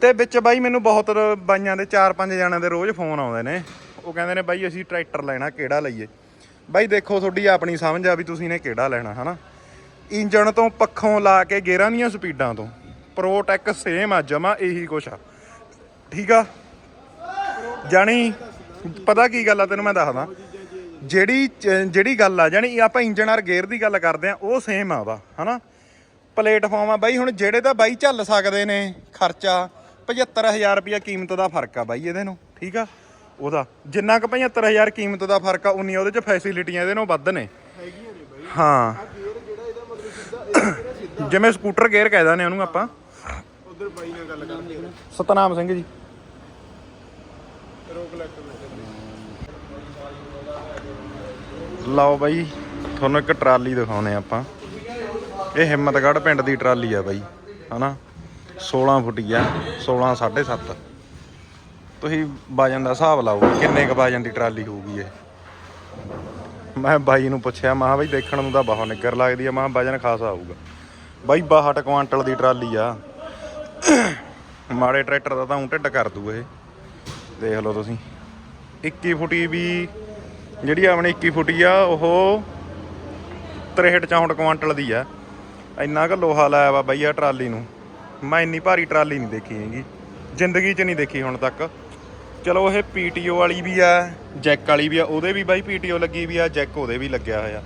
ਤੇ ਵਿੱਚ ਬਾਈ ਮੈਨੂੰ ਬਹੁਤ ਬਾਈਆਂ ਦੇ 4-5 ਜਣਿਆਂ ਦੇ ਰੋਜ਼ ਫੋਨ ਆਉਂਦੇ ਨੇ। ਉਹ ਕਹਿੰਦੇ ਨੇ, ਬਾਈ, ਅਸੀਂ ਟਰੈਕਟਰ ਲੈਣਾ, ਕਿਹੜਾ ਲਈਏ? ਬਾਈ, ਦੇਖੋ, ਤੁਹਾਡੀ ਆਪਣੀ ਸਮਝ ਆ ਵੀ ਤੁਸੀਂ ਨੇ ਕਿਹੜਾ ਲੈਣਾ, ਹਨਾ। ਇੰਜਣ ਤੋਂ ਪੱਖੋਂ ਲਾ ਕੇ ਗੇਅਰਾਂ ਦੀਆਂ ਸਪੀਡਾਂ ਤੋਂ। ਪ੍ਰੋਟੈਕ ਸੇਮ ਆ, ਜਮਾ ਇਹੀ ਕੁਛ ਆ। ਠੀਕ ਆ? ਜਾਣੀ, ਪਤਾ ਕੀ ਗੱਲ ਆ, ਤੈਨੂੰ ਮੈਂ ਦੱਸਦਾ। ਜਿਹੜੀ ਜਿਹੜੀ ਗੱਲ ਆ ਜਾਣੀ ਆਪਾਂ ਇੰਜਨ ਔਰ ਗੇਅਰ ਦੀ ਗੱਲ ਕਰਦੇ ਆ ਉਹ ਸੇਮ ਆ ਉਹਦਾ ਹਨਾ? ਪਲੇਟਫਾਰਮ ਆ ਬਾਈ ਹੁਣ ਜਿਹੜੇ ਤਾਂ ਬਾਈ ਚੱਲ ਸਕਦੇ ਨੇ ਖਰਚਾ 75000 ਰੁਪਇਆ ਕੀਮਤ ਦਾ ਫ਼ਰਕ ਆ ਬਾਈ ਇਹਦੇ ਨੂੰ ਠੀਕ ਆ? ਉਹਦਾ ਜਿੰਨਾ ਕੁ 75000 ਕੀਮਤ ਦਾ ਫ਼ਰਕ ਆ ਉਨੀ ਉਹਦੇ ਚ ਫੈਸਿਲਿਟੀਆਂ ਇਹਦੇ ਨਾਲੋਂ ਵੱਧ ਨੇ। ਹੈਗੀਆਂ ਨੇ ਬਾਈ ਹਾਂ। ਗੇਅਰ ਜਿਹੜਾ ਇਹਦਾ ਮਤਲਬ ਸਿੱਧਾ ਇਹ ਜਿਹੜਾ ਸਿੱਧਾ ਜਿਵੇਂ ਸਕੂਟਰ ਗੇਅਰ ਕਹਿੰਦੇ ਨੇ ਉਹਨੂੰ ਆਪਾਂ। ਉਧਰ ਬਾਈ ਨਾਲ ਗੱਲ ਕਰਦੇ ਨੇ ਸਤਨਾਮ ਸਿੰਘ ਜੀ। ਰੋਕ ਲੈਟ ਮੈਂ ਲਓ ਬਾਈ, ਤੁਹਾਨੂੰ ਇੱਕ ਟਰਾਲੀ ਦਿਖਾਉਨੇ ਆਪਾਂ। ਇਹ ਹਿੰਮਤਗੜ੍ਹ ਪਿੰਡ ਦੀ ਟਰਾਲੀ ਆ ਬਾਈ, ਹਨਾ? 16 ਫੁੱਟੀ ਆ 16 7.5 ਤੁਸੀਂ ਵਜਨ ਦਾ ਹਿਸਾਬ ਲਾਓ, ਕਿੰਨੇ ਕ ਵਜਨ ਦੀ ਟਰਾਲੀ ਹੋਊਗੀ ਇਹ? ਮੈਂ ਬਾਈ ਨੂੰ ਪੁੱਛਿਆ ਮਹਾ ਬਾਈ, ਦੇਖਣ ਨੂੰ ਤਾਂ ਬਹੁਤ ਨਿੱਗਰ ਲੱਗਦੀ ਆ ਮਹਾ ਵਜਨ ਖਾਸਾ ਆਊਗਾ ਬਾਈ 62 ਕੁਆਂਟਲ ਦੀ ਟਰਾਲੀ ਆ। ਮਾੜੇ ਟਰੈਕਟਰ ਦਾ ਤਾਂ ਉਂ ਢਿੱਡ ਕਰ ਦੂ ਇਹ। ਦੇਖ ਲਓ ਤੁਸੀਂ। 21 ਫੁੱਟੀ ਵੀ ਜਿਹੜੀ ਆਪਣੀ 21 ਫੁੱਟੀ ਆ, ਉਹ 63 64 ਕੁਆਂਟਲ ਦੀ ਆ। ਇੰਨਾ ਕੁ ਲੋਹਾ ਲਾਇਆ ਵਾ ਬਈ ਆ ਟਰਾਲੀ ਨੂੰ। ਮੈਂ ਇੰਨੀ ਭਾਰੀ ਟਰਾਲੀ ਨਹੀਂ ਦੇਖੀ ਹੈਗੀ। ਜ਼ਿੰਦਗੀ 'ਚ ਨਹੀਂ ਦੇਖੀ ਹੁਣ ਤੱਕ। ਚਲੋ ਇਹ ਪੀਟੀਓ ਵਾਲੀ ਵੀ ਆ, ਜੈਕ ਵਾਲੀ ਵੀ ਆ, ਉਹਦੇ ਵੀ ਬਾਈ ਪੀਟੀਓ ਲੱਗੀ ਵੀ ਆ, ਜੈਕ ਉਹਦੇ ਵੀ ਲੱਗਿਆ ਹੋਇਆ।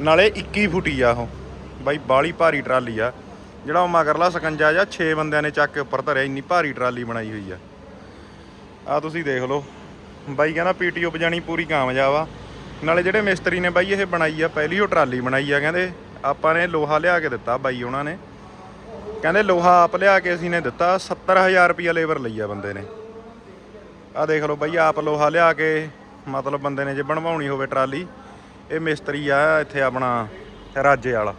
ਨਾਲੇ 21 ਫੁੱਟੀ ਆ ਉਹ। ਬਾਈ ਬਾਲੀ ਭਾਰੀ ਟਰਾਲੀ ਆ। ਜਿਹੜਾ ਉਹ ਮਗਰਲਾ ਸਕੰਜਾ ਜਾਂ 6 ਬੰਦਿਆਂ ਨੇ ਚੱਕ ਕੇ ਉੱਪਰ ਧਰਿਆ, ਇੰਨੀ ਭਾਰੀ ਟਰਾਲੀ ਬਣਾਈ ਹੋਈ ਆ। ਆ ਤੁਸੀਂ ਦੇਖ ਲਓ। ਬਾਈ ਕਹਿੰਦਾ ਪੀਟੀਓ ਵਜਾਣੀ ਪੂਰੀ ਕਾਮਯਾਬ ਆ। ਨਾਲੇ ਜਿਹੜੇ ਮਿਸਤਰੀ ਨੇ ਬਾਈ ਇਹ ਬਣਾਈ ਆ, ਪਹਿਲੀ ਉਹ ਟਰਾਲੀ ਬਣਾਈ ਆ, ਕਹਿੰਦੇ ਆਪਾਂ ਨੇ ਲੋਹਾ ਲਿਆ ਕੇ ਦਿੱਤਾ ਬਾਈ ਉਹਨਾਂ ਨੇ। ਕਹਿੰਦੇ ਲੋਹਾ ਆਪ ਲਿਆ ਕੇ ਅਸੀਂ ਨੇ ਦਿੱਤਾ 70000 ਰੁਪਿਆ ਲੇਬਰ ਲਈ ਆ ਬੰਦੇ ਨੇ। ਆ ਦੇਖ ਲਓ ਬਾਈ, ਆਪ ਲੋਹਾ ਲਿਆ ਕੇ ਮਤਲਬ ਬੰਦੇ ਨੇ ਜੇ ਬਣਵਾਉਣੀ ਹੋਵੇ ਟਰਾਲੀ, ਇਹ ਮਿਸਤਰੀ ਆ ਇੱਥੇ ਆਪਣਾ ਰਾਜੇ ਵਾਲਾ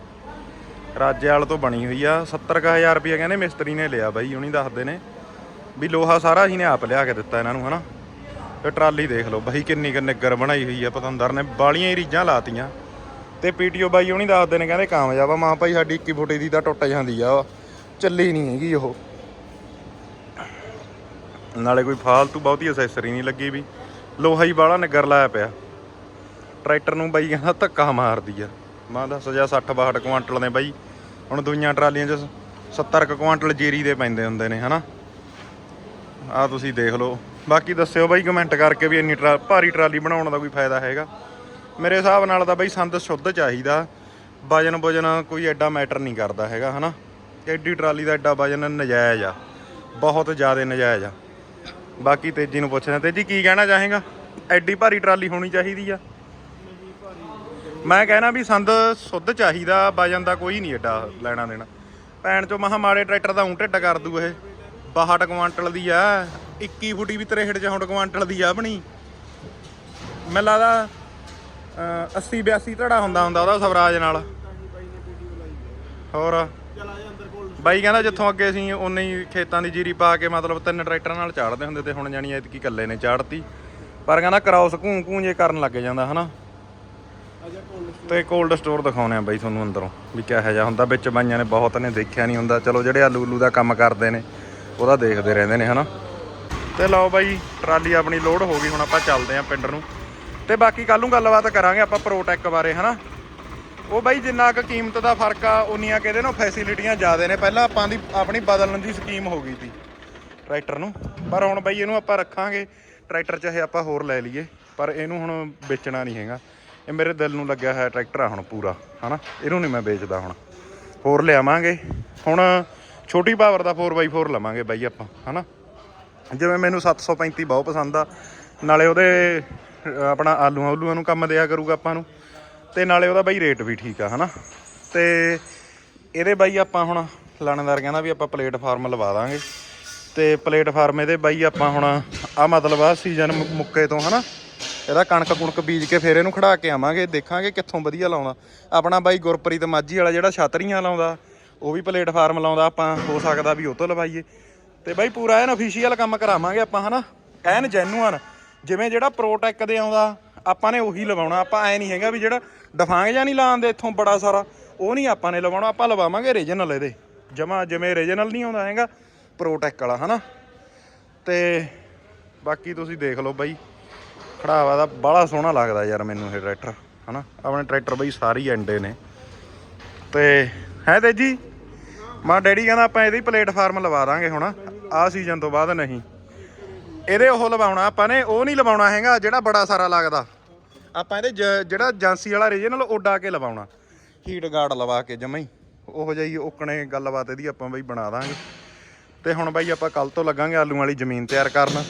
ਰਾਜੇ ਵਾਲ ਤੋਂ ਬਣੀ ਹੋਈ ਆ 70000 ਰੁਪਿਆ ਕਹਿੰਦੇ ਮਿਸਤਰੀ ਨੇ ਲਿਆ ਬਾਈ, ਉਹਨੀ ਦੱਸਦੇ ਨੇ ਵੀ ਲੋਹਾ ਸਾਰਾ ਅਸੀਂ ਨੇ ਆਪ ਲਿਆ ਕੇ ਦਿੱਤਾ ਇਹਨਾਂ ਨੂੰ, ਹਨਾ। ਤੇ ਟਰਾਲੀ ਦੇਖ ਲਓ ਬਾਈ ਕਿੰਨੀ ਕੁ ਨਿੱਗਰ ਬਣਾਈ ਹੋਈ ਆ, ਪਤੰਦਰ ਨੇ ਬਾਲੀਆਂ ਹੀ ਰੀਜਾਂ ਲਾਤੀਆਂ। ਤੇ ਪੀਟੀਓ ਬਾਈ ਉਹਨੀ ਦੱਸਦੇ ਨੇ, ਕਹਿੰਦੇ ਕਾਮਯਾਬ ਆ। ਮਾਂ ਭਾਈ ਸਾਡੀ 21 ਫੁੱਟੀ ਦੀ ਤਾਂ ਟੁੱਟ ਜਾਂਦੀ ਆ ਚੱਲੀ ਨਹੀਂ ਹੈਗੀ ਉਹ। ਨਾਲੇ ਕੋਈ ਫਾਲਤੂ ਬਹੁਤੀ ਅਸੈਸਰੀ ਨਹੀਂ ਲੱਗੀ ਵੀ। ਲੋਹਾ ਹੀ ਬਾਲਾ ਨਿੱਗਰ ਲਾਇਆ ਪਿਆ। ਟਰੈਕਟਰ ਨੂੰ ਬਾਈ ਕਹਿੰਦਾ ਧੱਕਾ ਮਾਰਦੀ ਆ। ਮਾਂ ਦੱਸ ਜਾ 60 62 ਕੁਆਂਟਲ ਨੇ ਬਾਈ। ਹੁਣ ਦੂਈਆਂ ਟਰਾਲੀਆਂ 'ਚ 70 ਕੁ ਕੁਆਂਟਲ ਜੀਰੀ ਦੇ ਪੈਂਦੇ ਹੁੰਦੇ ਨੇ, ਹਨਾ? ਆ ਤੁਸੀਂ ਦੇਖ ਲਓ। ਬਾਕੀ ਦੱਸਿਓ ਬਾਈ ਕਮੈਂਟ ਕਰਕੇ ਵੀ ਇੰਨੀ ਟਰਾ ਭਾਰੀ ਟਰਾਲੀ ਬਣਾਉਣ ਦਾ ਕੋਈ ਫਾਇਦਾ ਹੈਗਾ। ਮੇਰੇ ਹਿਸਾਬ ਨਾਲ ਤਾਂ ਬਾਈ ਸੰਦ ਸ਼ੁੱਧ ਚਾਹੀਦਾ। ਵਜਨ ਵਜਨ ਕੋਈ ਐਡਾ ਮੈਟਰ ਨਹੀਂ ਕਰਦਾ ਹੈਗਾ, ਹਨਾ? ਐਡੀ ਟਰਾਲੀ ਦਾ ਐਡਾ ਵਜਨ ਨਜਾਇਜ਼ ਆ। ਬਹੁਤ ਜ਼ਿਆਦਾ ਨਜਾਇਜ਼ ਆ। ਬਾਕੀ ਤੇਜੀ ਨੂੰ ਪੁੱਛਣਾ ਤੇਜੀ ਕੀ ਕਹਿਣਾ ਚਾਹੇਗਾ? ਐਡੀ ਭਾਰੀ ਟਰਾਲੀ ਹੋਣੀ ਚਾਹੀਦੀ ਆ। ਮੈਂ ਕਹਿਣਾ ਵੀ ਸੰਦ ਸੁੱਧ ਚਾਹੀਦਾ, ਵਜਨ ਦਾ ਕੋਈ ਨਹੀਂ ਐਡਾ ਲੈਣਾ ਦੇਣਾ। ਭੈਣ ਚੋ ਮਹਾ ਮਾੜੇ ਟਰੈਕਟਰ ਦਾ ਊਂ ਢਿੱਡ ਕਰ ਦੂ ਇਹ। 62 ਕੁਆਂਟਲ ਦੀ ਆ। 21 ਫੁੱਟੀ ਵੀ 63 64 ਕੁਆਂਟਲ ਦੀ ਆ ਆਪਣੀ ਮੈਨੂੰ ਲੱਗਦਾ ਅਹ 80 82 ਧੜਾ ਹੁੰਦਾ ਹੁੰਦਾ ਉਹਦਾ ਸਵਰਾਜ ਨਾਲ। ਹੋਰ? ਬਾਈ ਕਹਿੰਦਾ ਜਿੱਥੋਂ ਅੱਗੇ ਅਸੀਂ ਉਨੇ ਹੀ ਖੇਤਾਂ ਦੀ ਜੀਰੀ ਪਾ ਕੇ ਮਤਲਬ ਤਿੰਨ ਟਰੈਕਟਰਾਂ ਨਾਲ ਚਾੜਦੇ ਹੁੰਦੇ ਤੇ ਹੁਣ ਜਾਣੀ ਐਤਕੀ ਇਕੱਲੇ ਨੇ ਚਾੜਤੀ। ਪਰ ਕਹਿੰਦਾ ਕਰਾਉਸ ਘੂੰ ਘੂੰ ਜੇ ਕਰਨ ਲੱਗ ਜਾਂਦਾ, ਹਨਾ? ਤੇ ਕੋਲਡ ਸਟੋਰ ਦਿਖਾਉਣੇ ਆ ਬਾਈ ਤੁਹਾਨੂੰ ਅੰਦਰੋਂ ਵੀ ਕਿਹੋ ਜਿਹਾ ਹੁੰਦਾ। ਵਿੱਚ ਬਾਈਆਂ ਨੇ ਬਹੁਤ ਨੇ ਦੇਖਿਆ ਨਹੀਂ ਹੁੰਦਾ। ਚਲੋ ਜਿਹੜੇ ਆਲੂ ਉਲੂ ਦਾ ਕੰਮ ਕਰਦੇ ਨੇ, ਉਹਦਾ ਦੇਖਦੇ ਰਹਿੰਦੇ ਨੇ, ਹਨਾ? ਤੇ ਲਓ ਬਾਈ, ਟਰਾਲੀ ਆਪਣੀ ਲੋਡ ਹੋ ਗਈ, ਹੁਣ ਆਪਾਂ ਚੱਲਦੇ ਆਂ ਪਿੰਡ ਨੂੰ। ਤੇ ਬਾਕੀ ਕੱਲ ਨੂੰ ਗੱਲਬਾਤ ਕਰਾਂਗੇ ਆਪਾਂ ਪ੍ਰੋਟੈਕ ਬਾਰੇ, ਹਨਾ? ਉਹ ਬਾਈ, ਜਿੰਨਾ ਕੁ ਕੀਮਤ ਦਾ ਫ਼ਰਕ ਆ, ਉਨੀਆਂ ਕਿਹਦੇ ਨਾਲ ਫੈਸਿਲਿਟੀਆਂ ਜ਼ਿਆਦੇ ਨੇ। ਪਹਿਲਾਂ ਆਪਾਂ ਦੀ, ਆਪਣੀ ਬਦਲਣ ਦੀ ਸਕੀਮ ਹੋ ਗਈ ਸੀ ਟਰੈਕਟਰ ਨੂੰ। ਪਰ ਹੁਣ ਬਾਈ, ਇਹਨੂੰ ਆਪਾਂ ਰੱਖਾਂਗੇ। ਟਰੈਕਟਰ ਚਾਹੇ ਆਪਾਂ ਹੋਰ ਲੈ ਲਈਏ, ਪਰ ਇਹਨੂੰ ਹੁਣ ਵੇਚਣਾ ਨਹੀਂ ਹੈਗਾ। ਇਹ ਮੇਰੇ ਦਿਲ ਨੂੰ ਲੱਗਿਆ ਹੋਇਆ ਟਰੈਕਟਰ ਆ ਹੁਣ ਪੂਰਾ, ਹਨਾ? ਇਹਨੂੰ ਨਹੀਂ ਮੈਂ ਵੇਚਦਾ ਹੁਣ। ਹੋਰ ਲਿਆਵਾਂਗੇ। ਹੁਣ ਛੋਟੀ ਪਾਵਰ ਦਾ 4x4 ਲਵਾਂਗੇ ਬਾਈ ਆਪਾਂ, ਹਨਾ? ਜਿਵੇਂ ਮੈਨੂੰ 735 ਬਹੁਤ ਪਸੰਦ ਆ। ਨਾਲੇ ਉਹਦੇ ਆਪਣਾ ਆਲੂਆਂ ਉਲੂਆਂ ਨੂੰ ਕੰਮ ਦਿਆ ਕਰੂਗਾ ਆਪਾਂ ਨੂੰ। ਤੇ ਨਾਲੇ ਉਹਦਾ ਬਾਈ ਰੇਟ ਵੀ ਠੀਕ ਆ, ਹਨਾ। ਤੇ ਇਹਦੇ ਬਾਈ ਆਪਾਂ ਹੁਣ ਲਾਣੇਦਾਰ ਕਹਿੰਦਾ ਵੀ ਆਪਾਂ ਪਲੇਟਫਾਰਮ ਲਵਾ ਦਾਂਗੇ। ਤੇ ਪਲੇਟਫਾਰਮ ਇਹਦੇ ਬਾਈ ਆਪਾਂ ਹੁਣ, ਆ ਮਤਲਬ ਆ ਸੀਜ਼ਨ ਮੁੱਕੇ ਤੋਂ, ਹਨਾ। ਇਹਦਾ ਕਣਕ ਕੁਣਕ ਬੀਜ ਕੇ ਫੇਰ ਇਹਨੂੰ ਖੜਾ ਕੇ ਆਵਾਂਗੇ, ਦੇਖਾਂਗੇ ਕਿੱਥੋਂ ਵਧੀਆ ਲਾਉਂਦਾ ਆਪਣਾ ਬਾਈ ਗੁਰਪ੍ਰੀਤ ਮਾਝੀ ਵਾਲਾ ਜਿਹੜਾ ਛਤਰੀਆਂ ਲਾਉਂਦਾ, ਉਹ ਵੀ ਪਲੇਟਫਾਰਮ ਲਾਉਂਦਾ, ਆਪਾਂ ਹੋ ਸਕਦਾ ਵੀ ਉਹ ਤੋਂ ਲਵਾਈਏ। ਤੇ ਬਾਈ ਪੂਰਾ ਐਨ ਅਫੀਸ਼ੀਅਲ ਕੰਮ ਕਰਾਵਾਂਗੇ ਆਪਾਂ, ਹਨਾ? ਐਨ ਜੈਨੂਅਨ ਜਿਵੇਂ ਜਿਹੜਾ ਪ੍ਰੋਟੈਕ ਦੇ ਆਉਂਦਾ, ਆਪਾਂ ਨੇ ਉਹੀ ਲਵਾਉਣਾ। ਆਪਾਂ ਐ ਨਹੀਂ ਹੈਗਾ ਵੀ ਜਿਹੜਾ ਡਫਾਂਗ ਜਾਂ ਨਹੀਂ ਲਾਉਂਦੇ ਇੱਥੋਂ ਬੜਾ ਸਾਰਾ, ਉਹ ਨਹੀਂ ਆਪਾਂ ਨੇ ਲਵਾਉਣਾ। ਆਪਾਂ ਲਵਾਵਾਂਗੇ ਰੀਜਨਲ ਇਹਦੇ। ਜਮਾ ਜਿਵੇਂ ਰੀਜਨਲ ਨਹੀਂ ਆਉਂਦਾ ਹੈਗਾ ਪ੍ਰੋਟੈਕ ਵਾਲਾ, ਹਨਾ? ਤੇ ਬਾਕੀ ਤੁਸੀਂ ਦੇਖ ਲਓ ਬਾਈ। ਖੜਾਵਾ ਦਾ ਬੜਾ ਸੋਹਣਾ ਲੱਗਦਾ ਯਾਰ ਮੈਨੂੰ ਇਹ ਟਰੈਕਟਰ ਹਨਾ? ਆਪਣੇ ਟਰੈਕਟਰ ਬਾਈ ਸਾਰੀ ਐਂਡੇ ਨੇ। ਤੇ ਹੈ ਤੇ ਜੀ ਮਾ ਡੈਡੀ ਕਹਿੰਦਾ ਆਪਾਂ ਇਹਦੀ ਪਲੇਟਫਾਰਮ ਲਵਾ ਦਾਂਗੇ ਹੁਣ। ਆਹ ਸੀਜ਼ਨ ਤੋਂ ਬਾਅਦ ਨਹੀਂ। ਇਹਦੇ ਉਹ ਲਵਾਉਣਾ ਆਪਾਂ ਨੇ, ਉਹ ਨਹੀਂ ਲਵਾਉਣਾ ਹੈਗਾ, ਜਿਹੜਾ ਬੜਾ ਸਾਰਾ ਲੱਗਦਾ। ਆਪਾਂ ਇਹਦੇ ਜ- ਜਿਹੜਾ ਏਜੰਸੀ ਵਾਲਾ ਰੀਜਨਲ ਉੱਡਾ ਕੇ ਲਵਾਉਣਾ। ਹੀਟ ਗਾਰਡ ਲਵਾ ਕੇ ਜਮਾ ਹੀ। ਉਹੋ ਜਿਹੀ ਓਕਣੇ ਗੱਲਬਾਤ ਇਹਦੀ ਆਪਾਂ ਬਈ ਬਣਾ ਦਾਂਗੇ। ਤੇ ਹੁਣ ਬਾਈ ਆਪਾਂ ਕੱਲ ਤੋਂ ਲੱਗਾਂਗੇ ਆਲੂ ਵਾਲੀ ਜ਼ਮੀਨ ਤਿਆਰ ਕਰਨ।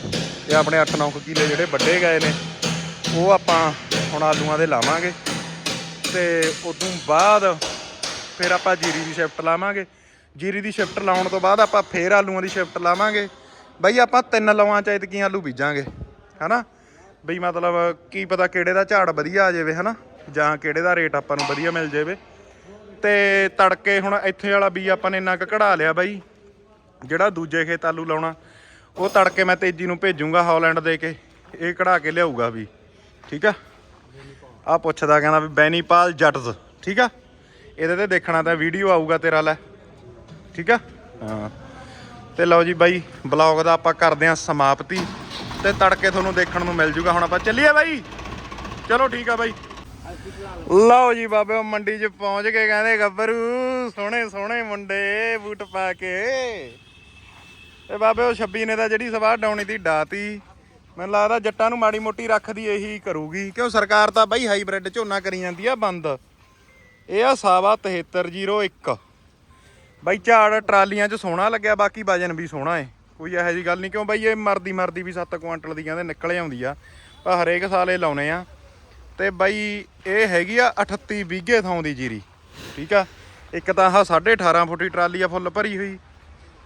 ਤੇ ਆਪਣੇ 8-9 ਕਿੱਲੇ ਜਿਹੜੇ ਵੱਡੇ ਗਏ ਨੇ, ਉਹ ਆਪਾਂ ਹੁਣ ਆਲੂਆਂ ਦੇ ਲਾਵਾਂਗੇ। ਤੇ ਉਦੋਂ ਬਾਅਦ ਫਿਰ ਆਪਾਂ ਜੀਰੀ ਦੀ ਸ਼ਿਫਟ ਲਾਵਾਂਗੇ। ਜੀਰੀ ਦੀ ਸ਼ਿਫਟ ਲਾਉਣ ਤੋਂ ਬਾਅਦ ਆਪਾਂ ਫੇਰ ਆਲੂਆਂ ਦੀ ਸ਼ਿਫਟ ਲਾਵਾਂਗੇ। ਬਈ ਆਪਾਂ ਤਿੰਨ ਲਵਾਂ ਚ ਐਤਕੀ ਆਲੂ ਬੀਜਾਂਗੇ, ਹਨਾ? ਬਈ ਮਤਲਬ ਕੀ ਪਤਾ ਕਿਹੜੇ ਦਾ ਝਾੜ ਵਧੀਆ ਆ ਜਾਵੇ, ਹਨਾ? ਜਾਂ ਕਿਹੜੇ ਦਾ ਰੇਟ ਆਪਾਂ ਨੂੰ ਵਧੀਆ ਮਿਲ ਜਾਵੇ। ਤੇ ਤੜਕੇ ਹੁਣ ਇੱਥੇ ਵਾਲਾ ਬੀ ਆਪਾਂ ਨੇ ਇੰਨਾ ਕੁ ਕਢਾ ਲਿਆ ਬਾਈ, ਜਿਹੜਾ ਦੂਜੇ ਖੇਤ ਆਲੂ ਲਾਉਣਾ, ਉਹ ਤੜਕੇ ਮੈਂ ਤੇਜੀ ਨੂੰ ਭੇਜੂੰਗਾ ਹਾਲੈਂਡ ਦੇ ਕੇ, ਇਹ ਕਢਾ ਕੇ ਲਿਆਊਗਾ ਵੀ ਠੀਕ ਆ? ਆ ਪੁੱਛਦਾ ਕਹਿੰਦਾ ਵੀ ਬੈਨੀਪਾਲ ਜੱਟਸ ਠੀਕ ਆ? ਇਹਦੇ ਤੇ ਦੇਖਣਾ ਤਾਂ ਵੀਡੀਓ ਆਊਗਾ ਤੇਰਾ ਲੈ। ਠੀਕ ਆ? ਹਾਂ। ਤੇ ਲਓ ਜੀ ਬਾਈ ਬਲੌਗ ਦਾ ਆਪਾਂ ਕਰਦੇ ਆਂ ਸਮਾਪਤੀ। ਤੇ ਤੜਕੇ ਤੁਹਾਨੂੰ ਦੇਖਣ ਨੂੰ ਮਿਲ ਜੂਗਾ। ਹੁਣ ਆਪਾਂ ਚੱਲੀਏ ਬਾਈ? ਚਲੋ ਠੀਕ ਆ ਬਾਈ। ਲਓ ਜੀ ਬਾਬੇ, ਉਹ ਮੰਡੀ 'ਚ ਪਹੁੰਚ ਕੇ ਕਹਿੰਦੇ ਗੱਭਰੂ। ਸੋਹਣੇ ਸੋਹਣੇ ਮੁੰਡੇ ਬੂਟ ਪਾ ਕੇ। ਤੇ ਬਾਬੇ, ਉਹ 26 ਨੇ ਤਾਂ ਜਿਹੜੀ ਸਵਾਹ ਡਾਉਣੀ ਦੀ ਡਾਤੀ। ਮੈਨੂੰ ਲੱਗਦਾ ਜੱਟਾਂ ਨੂੰ ਮਾੜੀ ਮੋਟੀ ਰੱਖਦੀ ਇਹੀ ਕਰੂਗੀ। ਕਿਉਂ? ਸਰਕਾਰ ਤਾਂ ਬਾਈ ਹਾਈਬ੍ਰਿਡ ਝੋਨਾ ਕਰੀ ਜਾਂਦੀ ਆ, ਬੰਦ। ਇਹ ਆ ਸਾਵਾ 7301 ਬਾਈ ਝਾੜ ਟਰਾਲੀਆਂ 'ਚ ਸੋਹਣਾ ਲੱਗਿਆ ਬਾਕੀ ਵਜਨ ਵੀ ਸੋਹਣਾ ਏ। ਕੋਈ ਇਹੋ ਜੀ ਗੱਲ ਨਹੀਂ ਕਿਉਂ ਬਾਈ ਇਹ ਮਰਦੀ ਮਰਦੀ ਵੀ 7 ਕੁਆਂਟਲ ਦੀ ਕਹਿੰਦੇ ਨਿਕਲ ਆਉਂਦੀ ਆ। ਪਰ ਹਰੇਕ ਸਾਲ ਇਹ ਲਾਉਨੇ ਆ। ਤੇ ਬਾਈ ਇਹ ਹੈਗੀ ਆ 38 ਵੀਗੇ ਥਾਂ ਦੀ ਜੀਰੀ ਠੀਕ ਆ? ਇੱਕ ਤਾਂ ਆਹ 18.5 ਫੁੱਟੀ ਟਰਾਲੀ ਆ ਫੁੱਲ ਭਰੀ ਹੋਈ।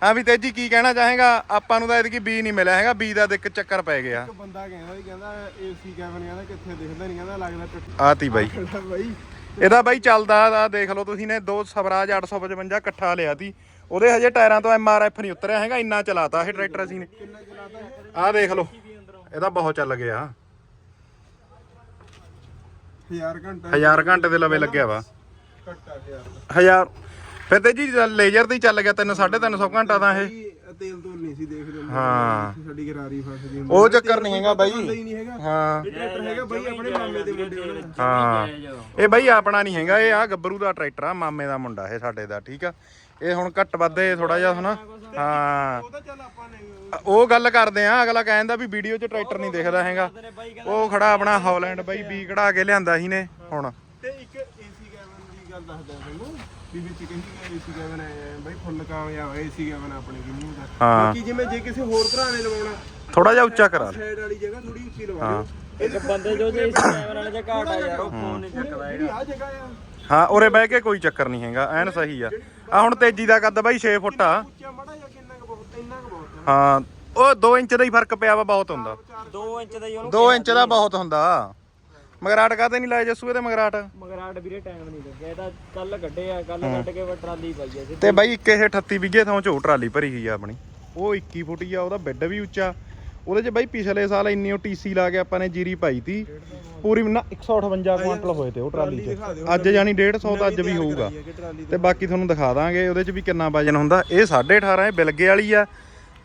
ਹਾਂ ਵੀ ਤੇਜੀ ਕੀ ਕਹਿਣਾ ਚਾਹੇਗਾ ਆਪਾਂ ਨੂੰ ਤਾਂ ਇਹਦੀ ਬੀ ਨਹੀਂ ਮਿਲਿਆ ਹੈਗਾ ਬੀ ਦਾ ਇੱਕ ਚੱਕਰ ਪੈ ਗਿਆ। ਇੱਕ ਬੰਦਾ ਕਹਿੰਦਾ ਸੀ ਕਹਿੰਦਾ ਏਸੀ ਕੈਬਨ ਕਹਿੰਦਾ ਕਿੱਥੇ ਦਿਖਦਾ ਨਹੀਂ ਕਹਿੰਦਾ ਲੱਗਦਾ ਆਤੀ ਬਾਈ। ਬਾਈ। ਇਹਦਾ ਬਾਈ ਚੱਲਦਾ ਆ ਦੇਖ ਲਓ ਤੁਸੀਂ ਨੇ ਦੋ ਸਵਰਾਜ 855 ਇਕੱਠਾ ਲਿਆ ਤੀ ਉਹਦੇ ਹਜੇ ਟਾਇਰਾਂ ਤੋਂ ਐਮਆਰਐਫ ਨਹੀਂ ਉਤਰਿਆ ਹੈਗਾ ਇੰਨਾ ਚਲਾਤਾ ਇਹ ਟਰੈਕਟਰ ਅਸੀਂ ਨੇ। ਆਹ ਦੇਖ ਲਓ ਇਹਦਾ ਬਹੁਤ ਚੱਲ ਗਿਆ। ਹਜ਼ਾਰ ਘੰਟਾ ਹਜ਼ਾਰ ਘੰਟੇ ਦੇ ਲਵੇ ਲੱਗਿਆ ਵਾ। ਘੱਟਾ ਫਿਰ ਤੇ ਜੀ ਲੇਜ਼ਰ ਤੇ ਹੀ ਚੱਲ ਗਿਆ 3 350 ਘੰਟਾ ਤਾਂ ਇਹ। ਤੇਲ ਤੋਂ ਨਹੀਂ ਸੀ ਦੇਖਦੇ ਹੁੰਦੇ ਹਾਂ। ਸਾਡੀ ਗਰਾਰੀ ਫਸਦੀ ਹੁੰਦੀ ਉਹ ਚੱਕਰ ਨਹੀਂ ਹੈਗਾ ਬਾਈ। ਹੀ ਇਹ ਟਰੈਕਟਰ ਹੈਗਾ ਬਾਈ ਆਪਣੇ ਮਾਮੇ ਦੇ ਮੁੰਡੇ ਉਹਨਾਂ ਦਾ ਹਾਂ। ਇਹ ਬਾਈ ਆਪਣਾ ਨਹੀਂ ਹੈਗਾ ਇਹ ਆ ਗੱਭਰੂ ਦਾ ਟਰੈਕਟਰ ਆ ਮਾਮੇ ਦਾ ਮੁੰਡਾ ਇਹ ਸਾਡੇ ਦਾ ਠੀਕ ਆ। ਇਹ ਹੁਣ ਘੱਟ ਵੱਧੇ ਥੋੜਾ ਜਿਹਾ ਹਨਾ? ਹਾਂ। ਉਹ ਤਾਂ ਚੱਲ ਆਪਾਂ ਨੇ ਉਹ ਗੱਲ ਕਰਦੇ ਆ ਅਗਲਾ ਕਹਿੰਦਾ ਵੀ ਵੀਡੀਓ 'ਚ ਟਰੈਕਟਰ ਨਹੀਂ ਦਿਖਦਾ ਹੈਗਾ। ਉਹ ਖੜਾ ਆਪਣਾ ਹਾਲੈਂਡ ਬਾਈ ਬੀ ਕਢਾ ਕੇ ਲਿਆਂਦਾ ਸੀ ਨੇ ਹੁਣ। ਤੇ ਇੱਕ ਏਸੀ ਕੈਬਨ ਦੀ ਗੱਲ ਦੱਸਦਾ ਤੁਹਾਨੂੰ। ਵੀ ਵਿੱਚ ਕਹੀ ਕਿ ਏਸੀ ਕੈਬਨ ਹੈ ਬਾਈ ਫੁੱਲ ਕਾਮਯਾਬ ਏਸੀ ਕੈਬਨ ਆਪਣੇ ਕਿੰਨੂ ਦਾ। ਹਾਂ। ਬਾਕੀ ਜਿਵੇਂ ਜੇ ਕਿਸੇ ਹੋਰ ਭਰਾ ਨੇ ਲਵਾਉਣਾ ਥੋੜਾ ਜਿਹਾ ਉੱਚਾ ਕਰਾ ਲੈ ਸਾਈਡ ਵਾਲੀ ਜਗ੍ਹਾ ਥੋੜੀ ਉੱਚੀ ਲਵਾ ਦਿਓ। ਇੱਕ ਬੰਦੇ ਜੋ ਜੇ ਇਸ ਕੈਮਰਾ ਵਾਲੇ ਚ ਘਾਟ ਆ ਯਾਰ ਉਹ ਫੋਨ ਨਹੀਂ ਚੱਕਦਾ ਜਿਹੜੀ ਆ ਜਗ੍ਹਾ ਆ। ਹਾਂ ਉਰੇ ਬਹਿ ਕੇ ਕੋਈ ਚੱਕਰ ਨਹੀਂ ਹੈਗਾ ਐਨ ਸਹੀ ਆ। ਆ ਹੁਣ ਤੇਜੀ ਦਾ ਕੱਦ ਬਾਈ 6 ਫੁੱਟ ਆ। ਉੱਚਾ ਮੜਾ ਜਾਂ ਕਿੰਨਾ ਕੁ ਬਹੁਤ ਇੰਨਾ ਕੁ ਬਹੁਤ ਆ। ਹਾਂ ਉਹ 2 ਇੰਚ ਦਾ ਹੀ ਫ਼ਰਕ ਪਿਆ ਵਾ ਬਹੁਤ ਹੁੰਦਾ। 2 ਇੰਚ ਦਾ ਹੀ ਉਹਨੂੰ 2 ਇੰਚ ਦਾ ਬਹੁਤ ਹੁੰਦਾ। ਮਗਰਾਟ ਕਾਤੇ ਨਹੀਂ ਲਾਏ ਜੱਸੂ ਇਹਦੇ ਮਗਰਾਟ? ਮਗਰਾਟ ਵੀਰੇ ਟਾਈਮ ਨਹੀਂ ਲੱਗਿਆ ਇਹ ਤਾਂ ਕੱਲ ਕੱਢੇ ਆ ਕੱਲ ਕੱਢ ਕੇ ਟਰਾਲੀ ਪਾਈ ਆ ਤੇ ਬਾਈ ਇੱਕ ਇਹ 38 ਵਿਗੇ ਥਾਂ ਝੋ ਟਰਾਲੀ ਭਰੀ ਹੋਈ ਆ ਆਪਣੀ। ਉਹ 21 ਫੁੱਟੀ ਆ ਉਹਦਾ ਬੈੱਡ ਵੀ ਉੱਚਾ। ਉਹਦੇ 'ਚ ਬਾਈ ਪਿਛਲੇ ਸਾਲ ਇੰਨੀ ਉਹ ਟੀਸੀ ਲਾ ਕੇ ਆਪਾਂ ਨੇ ਜੀਰੀ ਪਾਈ ਤੀ। ਪੂਰੀ ਨਾ 158 ਕੁਆਂਟਲ ਹੋਏ ਤੇ ਉਹ ਟਰਾਲੀ 'ਚ। ਅੱਜ ਜਾਨੀ 150 ਤਾਂ ਅੱਜ ਵੀ ਹੋਊਗਾ। ਤੇ ਬਾਕੀ ਤੁਹਾਨੂੰ ਦਿਖਾ ਦਾਂਗੇ ਉਹਦੇ 'ਚ ਵੀ ਕਿੰਨਾ ਵਜਨ ਹੁੰਦਾ। ਇਹ 18.5 ਇਹ ਬਿਲਗੇ ਵਾਲੀ ਆ।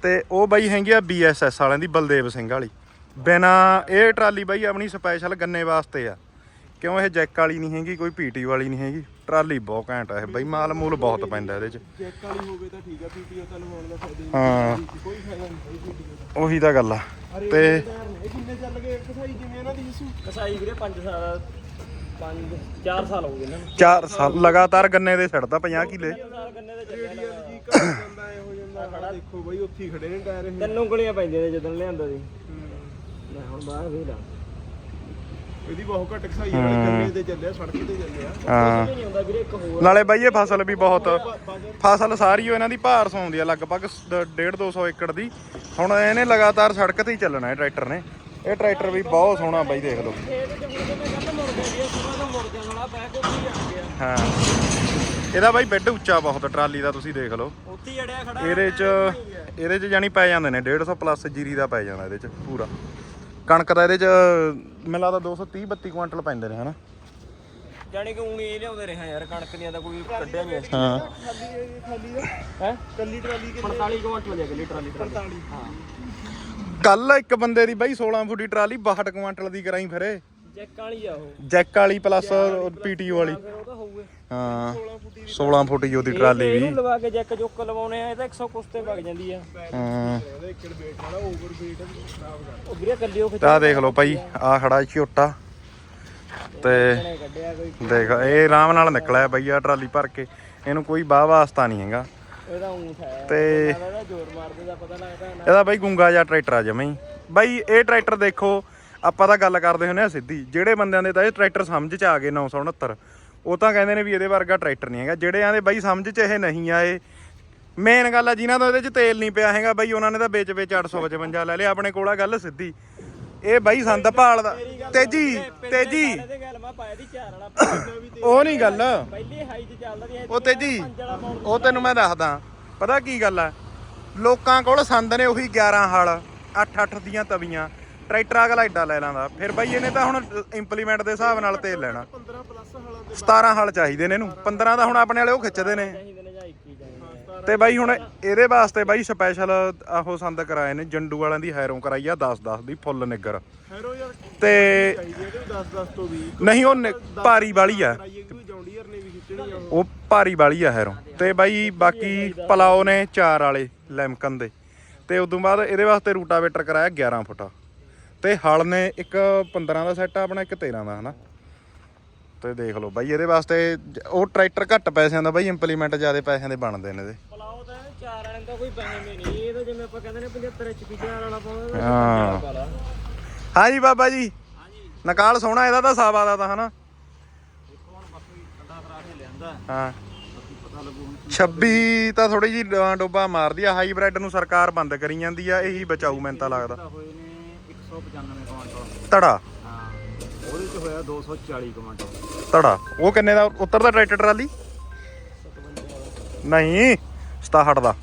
ਤੇ ਉਹ ਬਾਈ ਹੈਗੀ ਆ BSS ਵਾਲਿਆਂ ਦੀ ਬਲਦੇਵ ਸਿੰਘ ਵਾਲੀ। ਬਿਨਾ ਇਹ ਟਰਾਲੀ ਬਾਈ ਆਪਣੀ ਸਪੈਸ਼ਲ ਗੰਨੇ ਵਾਸਤੇ ਆ। ਕਿਉਂ ਇਹ ਜੈਕ ਵਾਲੀ ਨਹੀਂ ਹੈਗੀ ਕੋਈ ਪੀਟੀ ਵਾਲੀ ਨਹੀਂ ਹੈਗੀ। ਟਰਾਲੀ ਬਹੁਤ ਘੈਂਟ ਆ ਇਹ ਬਾਈ ਮਾਲ ਮੂਲ ਬਹੁਤ ਪੈਂਦਾ ਇਹਦੇ 'ਚ। ਚੈੱਕ ਵਾਲੀ ਹੋਵੇ ਤਾਂ ਠੀਕ ਆ ਪੀਟੀਓ ਤਾਂ ਲਵਾਉਣ ਦਾ ਫਾਇਦਾ ਹੀ ਹਾਂ। ਨਹੀਂ ਕੋਈ ਫਾਇਦਾ ਨਹੀਂ ਪੀਟੀਓ ਦਾ। ਉਹੀ ਤਾਂ ਗੱਲ ਆ। ਤੇ ਇਹ ਕਿੰਨੇ ਚੱਲ ਗਏ ਕਸਾਈ ਜਿਵੇਂ ਇਹਨਾਂ ਦੀ ਜਿਸੂ ਕਸਾਈ ਵੀਰੇ 5 ਸਾਲ 5 4 ਸਾਲ ਹੋ ਗਏ ਇਹਨਾਂ ਨੂੰ। 4 ਸਾਲ ਲਗਾਤਾਰ ਗੰਨੇ ਦੇ ਛੱਡਦਾ 50 ਕਿੱਲੇ। ਸਾਲ ਕੰਨੇ ਦੇ ਰੇਡੀਅਲ ਜੀ ਘੱਟ ਜਾਂਦਾ ਇਹ ਹੋ ਜਾਂਦਾ ਆਹ ਦੇਖੋ ਬਾਈ ਉੱਥੇ ਖੜੇ ਨੇ ਟਾਇਰ ਇਹ। ਤਿੰਨ ਉਂਗਲੀਆਂ ਪੈਂਦੀਆਂ ਨੇ ਜਦੋਂ ਲਿਆਂਦਾ ਸੀ। ਮੈਂ ਹੁਣ ਬਾਹਰ ਵੀ ਲਾ ਇਹਦੀ ਬਹੁਤ ਘੱਟ ਕਸਾਈ ਵਾਲੇ ਕੰਨੇ ਤੇ ਚੱਲਿਆ ਸੜਕ ਤੇ ਚੱਲਿਆ ਹਾਂ। ਨਹੀਂ ਆਉਂਦਾ ਵੀਰੇ ਇੱਕ ਹੋਰ। ਨਾਲੇ ਬਾਈ ਇਹ ਫਸਲ ਵੀ ਬਹੁਤ। ਫਸਲ ਸਾਰੀ ਓ ਇਹਨਾਂ ਦੀ ਭਾਰ ਸੌਂਦੀ ਆ ਲਗਭਗ 1.5 200 ਏਕੜ ਦੀ। ਹੁਣ ਇਹਨੇ ਲਗਾਤਾਰ ਸੜਕ ਤੇ ਹੀ ਚੱਲਣਾ ਹੈ ਟਰੈਕਟਰ ਨੇ। ਇਹ ਟਰੈਕਟਰ ਵੀ ਬਹੁਤ ਸੋਹਣਾ ਬਾਈ ਦੇਖ ਲਓ। ਹੀ ਇਹਦਾ ਬਾਈ ਬੈੱਡ ਉੱਚਾ ਬਹੁਤ ਟਰਾਲੀ ਦਾ ਤੁਸੀਂ ਦੇਖ ਲਓ। ਖੜਾ ਇਹਦੇ ਚ ਇਹਦੇ ਚ ਜਾਨੀ ਪੈ ਜਾਂਦੇ ਨੇ 150 ਪਲੱਸ ਜੀਰੀ ਦਾ ਪੈ ਜਾਣਾ ਇਹਦੇ ਚ ਪੂਰਾ। ਕਣਕ ਦਾ ਇਹਦੇ ਚ ਮੈਨੂੰ ਲੱਗਦਾ 230 32 ਕੁਇੰਟਲ ਪੈਂਦੇ ਨੇ ਹਨਾ? ਜਾਣੀ ਕਿ ਊਣੀ ਇਹ ਲਿਆਉਂਦੇ ਰਹੇ ਯਾਰ ਕਣਕ ਦੀਆਂ ਦਾ ਕੋਈ ਕੱਢਿਆ ਨਹੀਂ ਹਾਂ। ਖਾਲੀ ਖਾਲੀ ਦਾ ਹੈ ਕੱਲੀ ਟਰਾਲੀ ਕਿ 45 ਕੁਇੰਟਲ ਦੇ ਗਲੀ ਟਰਾਲੀ। 45 ਹਾਂ ਕੱਲ ਇੱਕ ਬੰਦੇ ਦੀ ਬਾਈ 16 ਫੁੱਟੀ ਟਰਾਲੀ 62 ਕੁਇੰਟਲ ਦੀ ਕਰਾਈ ਫਿਰੇ। ਜੈਕ ਵਾਲੀ ਆ ਉਹ। ਜੈਕ ਵਾਲੀ ਪਲੱਸ ਪੀਟੀਓ ਵਾਲੀ ਫਿਰ ਉਹ ਤਾਂ ਹੋਊਗੇ। ਹਾਂ। 16 ਫੁੱਟੀ ਉਹਦੀ ਟਰਾਲੀ ਵੀ। ਇਹਨੂੰ ਲਵਾ ਕੇ ਜੈਕ ਜੁੱਕ ਲਵਾਉਣੇ ਆ ਇਹ ਤਾਂ 100 ਕੁਸਤੇ ਵਗ ਜਾਂਦੀ ਆ। ਹਾਂ। ਇਹਦਾ ਇੱਕ ਵੇਟ ਵਾਲਾ ਓਵਰ ਵੇਟ ਖਰਾਬ ਕਰ ਉਹ ਵੀਰੇ ਕੱਲਿਓ ਖਿੱਚ ਤਾਂ ਦੇਖ ਲਓ ਭਾਈ ਆ ਖੜਾ ਝੋਟਾ। ਤੇ ਦੇਖ ਇਹ ਆਰਾਮ ਨਾਲ ਨਿਕਲਿਆ ਬਈ ਆ ਟਰਾਲੀ ਭਰ ਕੇ। ਇਹਨੂੰ ਕੋਈ ਬਾਹ ਵਾਸਤਾ ਨਹੀਂ ਹੈਗਾ। ਇਹਦਾ ਊਂਠ ਹੈ ਤੇ ਇਹਦਾ ਜ਼ੋਰ ਮਾਰਦੇ ਦਾ ਪਤਾ ਲੱਗਦਾ ਨਾ। ਇਹਦਾ ਬਾਈ ਗੁੰਗਾ ਜਿਹਾ ਟਰੈਕਟਰ ਆ ਜਮਾਂ ਹੀ। ਬਾਈ ਇਹ ਟਰੈਕਟਰ ਦੇਖੋ ਆਪਾਂ ਤਾਂ ਗੱਲ ਕਰਦੇ ਹੁੰਦੇ ਆ ਸਿੱਧੀ, ਜਿਹੜੇ ਬੰਦਿਆਂ ਦੇ ਤਾਂ ਇਹ ਟਰੈਕਟਰ ਸਮਝ ਚ ਆ ਗਏ 969 ਉਹ ਤਾਂ ਕਹਿੰਦੇ ਨੇ ਵੀ ਇਹਦੇ ਵਰਗਾ ਟਰੈਕਟਰ ਨਹੀਂ ਹੈਗਾ, ਜਿਹੜੇ ਆਂਦੇ ਬਾਈ ਸਮਝ ਚ ਇਹ ਨਹੀਂ ਆਏ ਮੇਨ ਗੱਲ ਆ, ਜਿਨ੍ਹਾਂ ਦਾ ਇਹਦੇ ਚ ਤੇਲ ਨਹੀਂ ਪਿਆ ਹੈਗਾ ਬਾਈ, ਉਹਨਾਂ ਨੇ ਤਾਂ ਵੇਚ ਵੇਚ 855 ਲੈ ਲਿਆ ਆਪਣੇ ਕੋਲ ਆ ਗੱਲ ਸਿੱਧੀ। ਇਹ ਬਾਈ ਸੰਦ ਭਾਲਦਾ। ਤੇਜੀ ਤੇਜੀ। ਇਹਦੇ ਉਹ ਨਹੀਂ ਗੱਲ। ਉਹ ਤੇਜੀ, ਉਹ ਤੈਨੂੰ ਮੈਂ ਦੱਸਦਾ। ਪਤਾ ਕੀ ਗੱਲ ਆ? ਲੋਕਾਂ ਕੋਲ ਸੰਦ ਨੇ ਉਹੀ 11 ਹਲ 8-8 ਦੀਆਂ ਤਵੀਆਂ। ਟਰੈਕਟਰ ਅਗਲਾ ਐਡਾ ਲੈ ਲਾਂਦਾ। ਫਿਰ ਬਾਈ ਇਹਨੇ ਤਾਂ ਹੁਣ ਇੰਪਲੀਮੈਂਟ ਦੇ ਹਿਸਾਬ ਨਾਲ ਤੇਲ ਲੈਣਾ। 15 ਪਲੱਸ ਹਾਲਾਂ ਦੇ 17 ਹਲ ਚਾਹੀਦੇ ਨੇ ਇਹਨੂੰ। 15 ਦਾ ਹੁਣ ਆਪਣੇ ਵਾਲੇ ਉਹ ਖਿੱਚਦੇ ਨੇ। ਚਾਹੀਦੇ ਨੇ ਜਾਂ 21 ਚਾਹੀਦੇ ਤੇ ਬਾਈ ਹੁਣ ਇਹਦੇ ਵਾਸਤੇ ਬਾਈ ਸਪੈਸ਼ਲ ਆਹੋ ਸੰਦ ਕਰਾਏ ਨੇ। ਜੰਡੂ ਵਾਲਿਆਂ ਦੀ ਹੈਰੋਂ ਕਰਾਈ ਆ 10-10 ਦੀ ਫੁੱਲ ਨਿੱਗਰ। ਹੈਰੋ ਯਾਰ ਤੇ 10 10 ਨਹੀਂ ਉਹ ਭਾਰੀ ਵਾਲੀ ਆ। ਆ ਉਹ ਭਾਰੀ ਵਾਲੀ ਆ ਹੈਰੋਂ ਤੇ ਬਾਈ ਬਾਕੀ ਪਲਾਓ ਨੇ ਚਾਰ ਵਾਲੇ ਲੈਮਕਨ ਦੇ। ਤੇ ਉਦੋਂ ਬਾਅਦ ਇਹਦੇ ਵਾਸਤੇ ਰੂਟਾਵੇਟਰ ਕਰਾਇਆ 11 ਫੁੱਟਾ। ਤੇ ਹਲ ਨੇ ਇੱਕ 15 ਦਾ ਸੈੱਟ ਆ ਆਪਣਾ ਇੱਕ 13 ਦਾ ਹਨਾ? ਤੇ ਦੇਖ ਲਓ ਬਾਈ ਇਹਦੇ ਵਾਸਤੇ ਉਹ ਟਰੈਕਟਰ ਘੱਟ ਪੈਸਿਆਂ ਦਾ ਬਾਈ ਇੰਪਲੀਮੈਂਟ ਜ਼ਿਆਦਾ ਪੈਸਿਆਂ ਦੇ ਬਣਦੇ ਨੇ ਇਹਦੇ। ਪਲਾਓ ਤਾਂ ਇਹਦੇ ਚਾਰ ਵਾਲੇ ਦਾ ਕੋਈ ਬਹਿਮ ਨਹੀਂ ਇਹ ਤਾਂ ਜਿਵੇਂ ਆਪਾਂ ਕਹਿੰਦੇ ਨੇ 75 HP ਚਾਰ ਵਾਲਾ ਪਾਉਂਦਾ ਹਾਂ। ਵਾਲਾ। ਹਾਂਜੀ ਬਾਬਾ ਜੀ। ਨਕਾਲ ਸੋਹਣਾ ਇਹਦਾ ਤਾਂ ਸਾਵਾ ਦਾ ਤਾਂ ਹਨਾ? ਹਾਂ 26 ਤਾਂ ਥੋੜੀ ਜੀ ਡੋਬਾ ਮਾਰਦੀ ਆ ਹਾਈਬ੍ਰਿਡ ਨੂੰ ਸਰਕਾਰ ਬੰਦ ਕਰੀ ਜਾਂਦੀ ਆ ਇਹੀ ਬਚਾਊ ਮੈਨੂੰ ਤਾਂ ਲੱਗਦਾ। ਹੋਏ ਨੇ 195 ਕੁਇੰਟਲ ਧੜਾ? ਹਾਂ। ਉਹਦੇ ਚ ਹੋਇਆ 240 ਕੁਇੰਟਲ ਧੜਾ? ਉਹ ਕਿੰਨੇ ਦਾ? ਉੱਤਰਦਾ ਟਰੈਕਟਰ ਟਰਾਲੀ? ਨਹੀਂ 67 ਦਾ।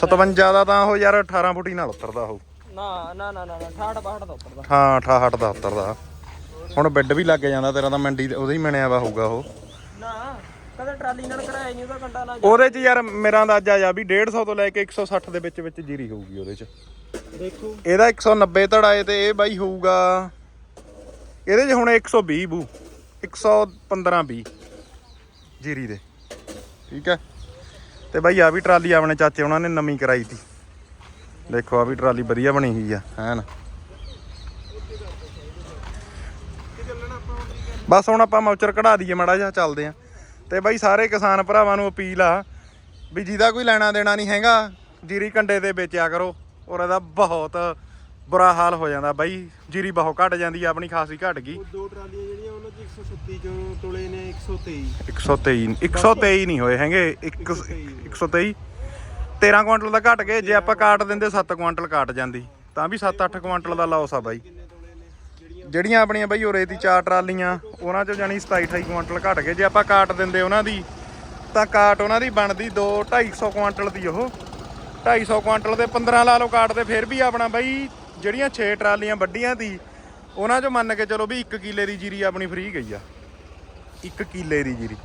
57 ਦਾ ਤਾਂ ਉਹ ਯਾਰ 18 ਫੁੱਟੀ ਨਾਲ ਉਤਰਦਾ ਉਹ। ਨਾ ਨਾ ਨਾ ਨਾ 68 62 ਦਾ ਉੱਪਰਦਾ ਹਾਂ 68 ਦਾ ਉਤਰਦਾ। ਹੁਣ ਬੈੱਡ ਵੀ ਲੱਗ ਜਾਂਦਾ ਤੇਰਾ ਤਾਂ ਮੰਡੀ ਉਹਦੇ ਹੀ ਮਿਣਿਆ ਵਾ ਹੋਊਗਾ ਉਹ। ਨਾ ਕਦੇ ਟਰਾਲੀ ਨਾਲ ਕਰਾਇਆ ਨਹੀਂ ਉਹਦਾ ਕੰਡਾ ਨਾ ਉਹਦੇ 'ਚ ਯਾਰ ਮੇਰਾ ਅੰਦਾਜ਼ਾ ਆ ਵੀ 150 ਤੋਂ ਲੈ ਕੇ 160 ਦੇ ਵਿੱਚ ਵਿੱਚ ਜੀਰੀ ਹੋਊਗੀ ਉਹਦੇ 'ਚ। ਦੇਖੋ। ਇਹਦਾ 190 ਧੜਾਏ ਤੇ ਇਹ ਬਾਈ ਹੋਊਗਾ। ਇਹਦੇ 'ਚ ਹੁਣ 120 ਬੂ। 115 20 ਜੀਰੀ ਦੇ। ਠੀਕ ਹੈ? ਤੇ ਬਾਈ ਆ ਵੀ ਟਰਾਲੀ ਆਪਣੇ ਚਾਚੇ ਉਹਨਾਂ ਨੇ ਨਵੀਂ ਕਰਾਈ ਸੀ ਦੇਖੋ ਆ ਵੀ ਟਰਾਲੀ ਵਧੀਆ ਬਣੀ ਹੋਈ ਆ, ਹੈਨ? ਬਸ ਹੁਣ ਆਪਾਂ ਮੌਚਰ ਕਢਾ ਦਈਏ ਮਾੜਾ ਜਿਹਾ, ਚੱਲਦੇ ਆ। ਤੇ ਬਾਈ ਸਾਰੇ ਕਿਸਾਨ ਭਰਾਵਾਂ ਨੂੰ ਅਪੀਲ ਆ ਵੀ ਜਿਹਦਾ ਕੋਈ ਲੈਣਾ ਦੇਣਾ ਨਹੀਂ ਹੈਗਾ, ਜੀਰੀ ਕੰਡੇ ਤੇ ਵੇਚਿਆ ਕਰੋ। ਔਰ ਇਹਦਾ ਬਹੁਤ ਬੁਰਾ ਹਾਲ ਹੋ ਜਾਂਦਾ ਬਾਈ। ਜੀਰੀ ਬਹੁਤ ਘਟ ਜਾਂਦੀ ਆ ਆਪਣੀ ਖਾਸੀ ਘਟ ਗਈ। ਉਹ ਦੋ ਟਰਾਲੀਆਂ ਜਿਹੜੀਆਂ ਉਹਨਾਂ ਚ 136 ਚੋਂ ਤੁਲੇ ਨੇ 123 123 123 ਨਹੀਂ ਹੋਏ ਹੈਗੇ ਇੱਕ 123 13 ਕੁਇੰਟਲ ਦਾ ਘਟ ਗਏ ਜੇ ਆਪਾਂ ਕਾਟ ਦਿੰਦੇ 7 ਕੁਇੰਟਲ ਕਾਟ ਜਾਂਦੀ ਤਾਂ ਵੀ 7-8 ਕੁਇੰਟਲ ਦਾ ਲਾਸ ਆ ਬਾਈ। ਜਿਹੜੀਆਂ ਆਪਣੀਆਂ ਬਾਈ ਉਰੇ ਦੀ ਚਾਰ ਟਰਾਲੀਆਂ ਉਹਨਾਂ ਚੋਂ ਜਾਨੀ 27-28 ਕੁਇੰਟਲ ਘਟ ਗਏ। ਜੇ ਆਪਾਂ ਕਾਟ ਦਿੰਦੇ ਉਹਨਾਂ ਦੀ ਤਾਂ ਕਾਟ ਉਹਨਾਂ ਦੀ ਬਣਦੀ 2 250 ਕੁਇੰਟਲ ਦੀ ਉਹ। 250 ਕੁਆਂਟਲ ਦੇ 15 ਲਾ ਲਓ ਕਾਟ ਦੇ ਫਿਰ ਵੀ ਆਪਣਾ ਬਾਈ ਜਿਹੜੀਆਂ 6 ਟਰਾਲੀਆਂ ਵੱਡੀਆਂ ਦੀ, ਉਹਨਾਂ ਚੋਂ ਮੰਨ ਕੇ ਚਲੋ ਵੀ 1 ਕਿੱਲੇ ਦੀ ਜੀਰੀ ਆਪਣੀ ਫ੍ਰੀ ਗਈ ਆ। 1 ਕਿੱਲੇ ਦੀ ਜੀਰੀ।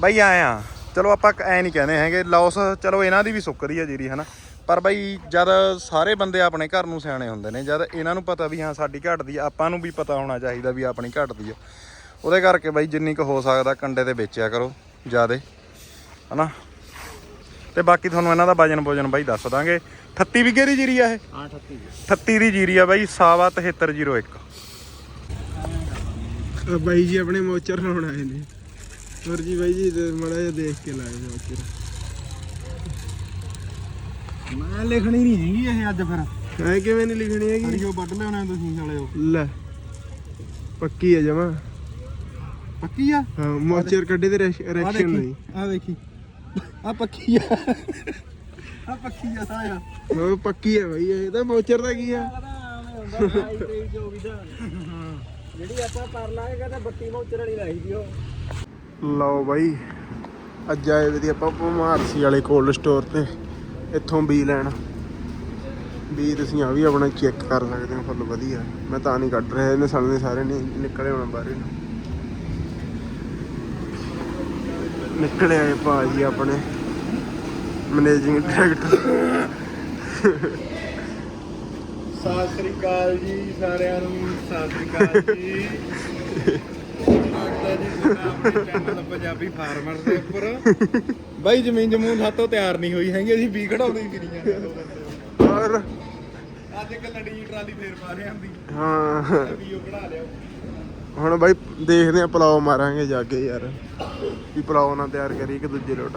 ਬਾਈ ਆਏ ਆ, ਚਲੋ ਆਪਾਂ ਐ ਨਹੀਂ ਕਹਿੰਦੇ ਹੈਗੇ ਲਾਸ ਚਲੋ ਇਹਨਾਂ ਦੀ ਵੀ ਸੁੱਕਦੀ ਆ ਜੀਰੀ, ਹਨਾ? ਪਰ ਬਾਈ ਜਦ ਸਾਰੇ ਬੰਦੇ ਆਪਣੇ ਘਰ ਨੂੰ ਸਿਆਣੇ ਹੁੰਦੇ ਨੇ, ਜਦ ਇਹਨਾਂ ਨੂੰ ਪਤਾ ਵੀ ਹਾਂ ਸਾਡੀ ਘਟਦੀ ਆ, ਆਪਾਂ ਨੂੰ ਵੀ ਪਤਾ ਹੋਣਾ ਚਾਹੀਦਾ ਵੀ ਆਪਣੀ ਘਟਦੀ ਆ। ਉਹਦੇ ਕਰਕੇ ਬਾਈ ਜਿੰਨੀ ਕੁ ਹੋ ਸਕਦਾ ਕੰਡੇ ਤੇ ਵੇਚਿਆ ਕਰੋ, ਜਿਆਦੇ, ਹਨਾ? ਤੇ ਬਾਕੀ ਤੁਹਾਨੂੰ ਇਹਨਾਂ ਦਾ ਵਜਨ ਭੋਜਨ ਬਾਈ ਦੱਸ ਦਾਂਗੇ। 38 ਵਿਗੇ ਦੀ ਜੀਰੀ ਆ ਇਹ? ਹਾਂ 38 38 ਦੀ ਜੀਰੀ ਆ ਬਾਈ ਸਾਵਾ 7301 ਆ ਬਾਈ ਜੀ ਆਪਣੇ ਮੋਚਰ ਲਾਉਣ ਆਏ ਨੇ। ਹੋਰ ਜੀ ਬਾਈ ਜੀ ਮਾੜਾ ਜਿਹਾ ਦੇਖ ਕੇ ਲਾਏ ਮੋਚਰ। ਮੈਂ ਲਿਖਣੀ ਨਹੀਂ ਹੈਗੀ ਇਹ ਅੱਜ ਫਿਰ। ਐ ਕਿਵੇਂ ਨਹੀਂ ਲਿਖਣੀ ਹੈਗੀ? ਅੜੀਓ ਵੱਢ ਲਿਆਉਣਾ ਤੁਸੀਂ ਸਾਲੇ ਉਹ। ਲੈ ਪੱਕੀ ਆ ਜਮਾ। ਪੱਕੀ ਆ? ਹਾਂ ਮੋਚਰ ਕੱਢੇ ਤੇ ਰੈਕਸ਼ਨ ਨਹੀਂ ਆ ਦੇਖੀ। ਆ ਪੱਕੀ ਆ। ਆ ਪੱਕੀ ਆ ਸਾਲਿਆ। ਉਹ ਪੱਕੀ ਆ ਬਾਈ ਇਹ ਤਾਂ ਮੋਚਰ ਦਾ ਕੀ ਆ? ਹੁੰਦਾ 22 23 24 ਦਾ। ਜਿਹੜੀ ਆਪਾਂ ਕਰ ਲਾਂਗੇ ਕਹਿੰਦਾ 32 ਮੌਚਰ ਵਾਲੀ ਲਾਈ ਦੀ ਉਹ ਲਓ ਬਾਈ ਅੱਜ ਆਏ ਵੀ ਆਪਾਂ ਭਮਾਰਸੀ ਵਾਲੇ ਕੋਲਡ ਸਟੋਰ ਤੇ ਇੱਥੋਂ ਬੀ ਲੈਣ। ਬੀ ਤੁਸੀਂ ਆ ਵੀ ਆਪਣਾ ਚੈੱਕ ਕਰ ਸਕਦੇ ਹੋ ਫੁੱਲ ਵਧੀਆ। ਮੈਂ ਤਾਂ ਨਹੀਂ ਕੱਢ ਰਿਹਾ ਇਹਨੇ ਸਾਲੇ ਸਾਰੇ ਨਹੀਂ ਨਿਕਲੇ ਹੋਣਾ ਬਾਹਰ ਨੂੰ ਨਿਕਲੇ ਆਏ ਭਾਜੀ ਆਪਣੇ ਮੈਨੇਜਿੰਗ ਡਾਇਰੈਕਟਰ ਸਤਿ ਸ੍ਰੀ ਅਕਾਲ ਜੀ ਸਾਰਿਆਂ ਨੂੰ ਸਤਿ ਸ੍ਰੀ ਅਕਾਲ ਜੀ। ਸਵਾਗਤ ਹੈ ਜੀ ਤੁਹਾਡਾ ਆਪਣੇ ਚੈਨਲ ਪੰਜਾਬੀ ਫਾਰਮਰ ਦੇ ਉੱਪਰ। ਬਾਈ ਜ਼ਮੀਨ ਜਮੂਨ ਸਾਤੋਂ ਤਿਆਰ ਨਹੀਂ ਹੋਈ ਹੈਗੀ ਅਸੀਂ ਵੀ ਖੜਾਉਂਦੇ ਹੀ ਫਿਰੀ ਜਾਂਦੇ ਦੋ ਬੰਦੇ ਔਰ ਅੱਜ ਇੱਕ ਲੜੀ ਟਰਾਲੀ ਫੇਰ ਪਾ ਰਿਆਂ ਦੀ ਹਾਂ। ਵੀ ਉਹ ਕਢਾ ਲਿਓ ਹੁਣ ਬਾਈ ਦੇਖਦੇ ਆ, ਪਲਾਓ ਮਾਰਾਂਗੇ ਜਾ ਕੇ ਯਾਰ। ਵੀ ਪਲਾਓ ਨਾ ਤਿਆਰ ਕਰੀ ਕਿ ਦੂਜੇ ਲੋਟ।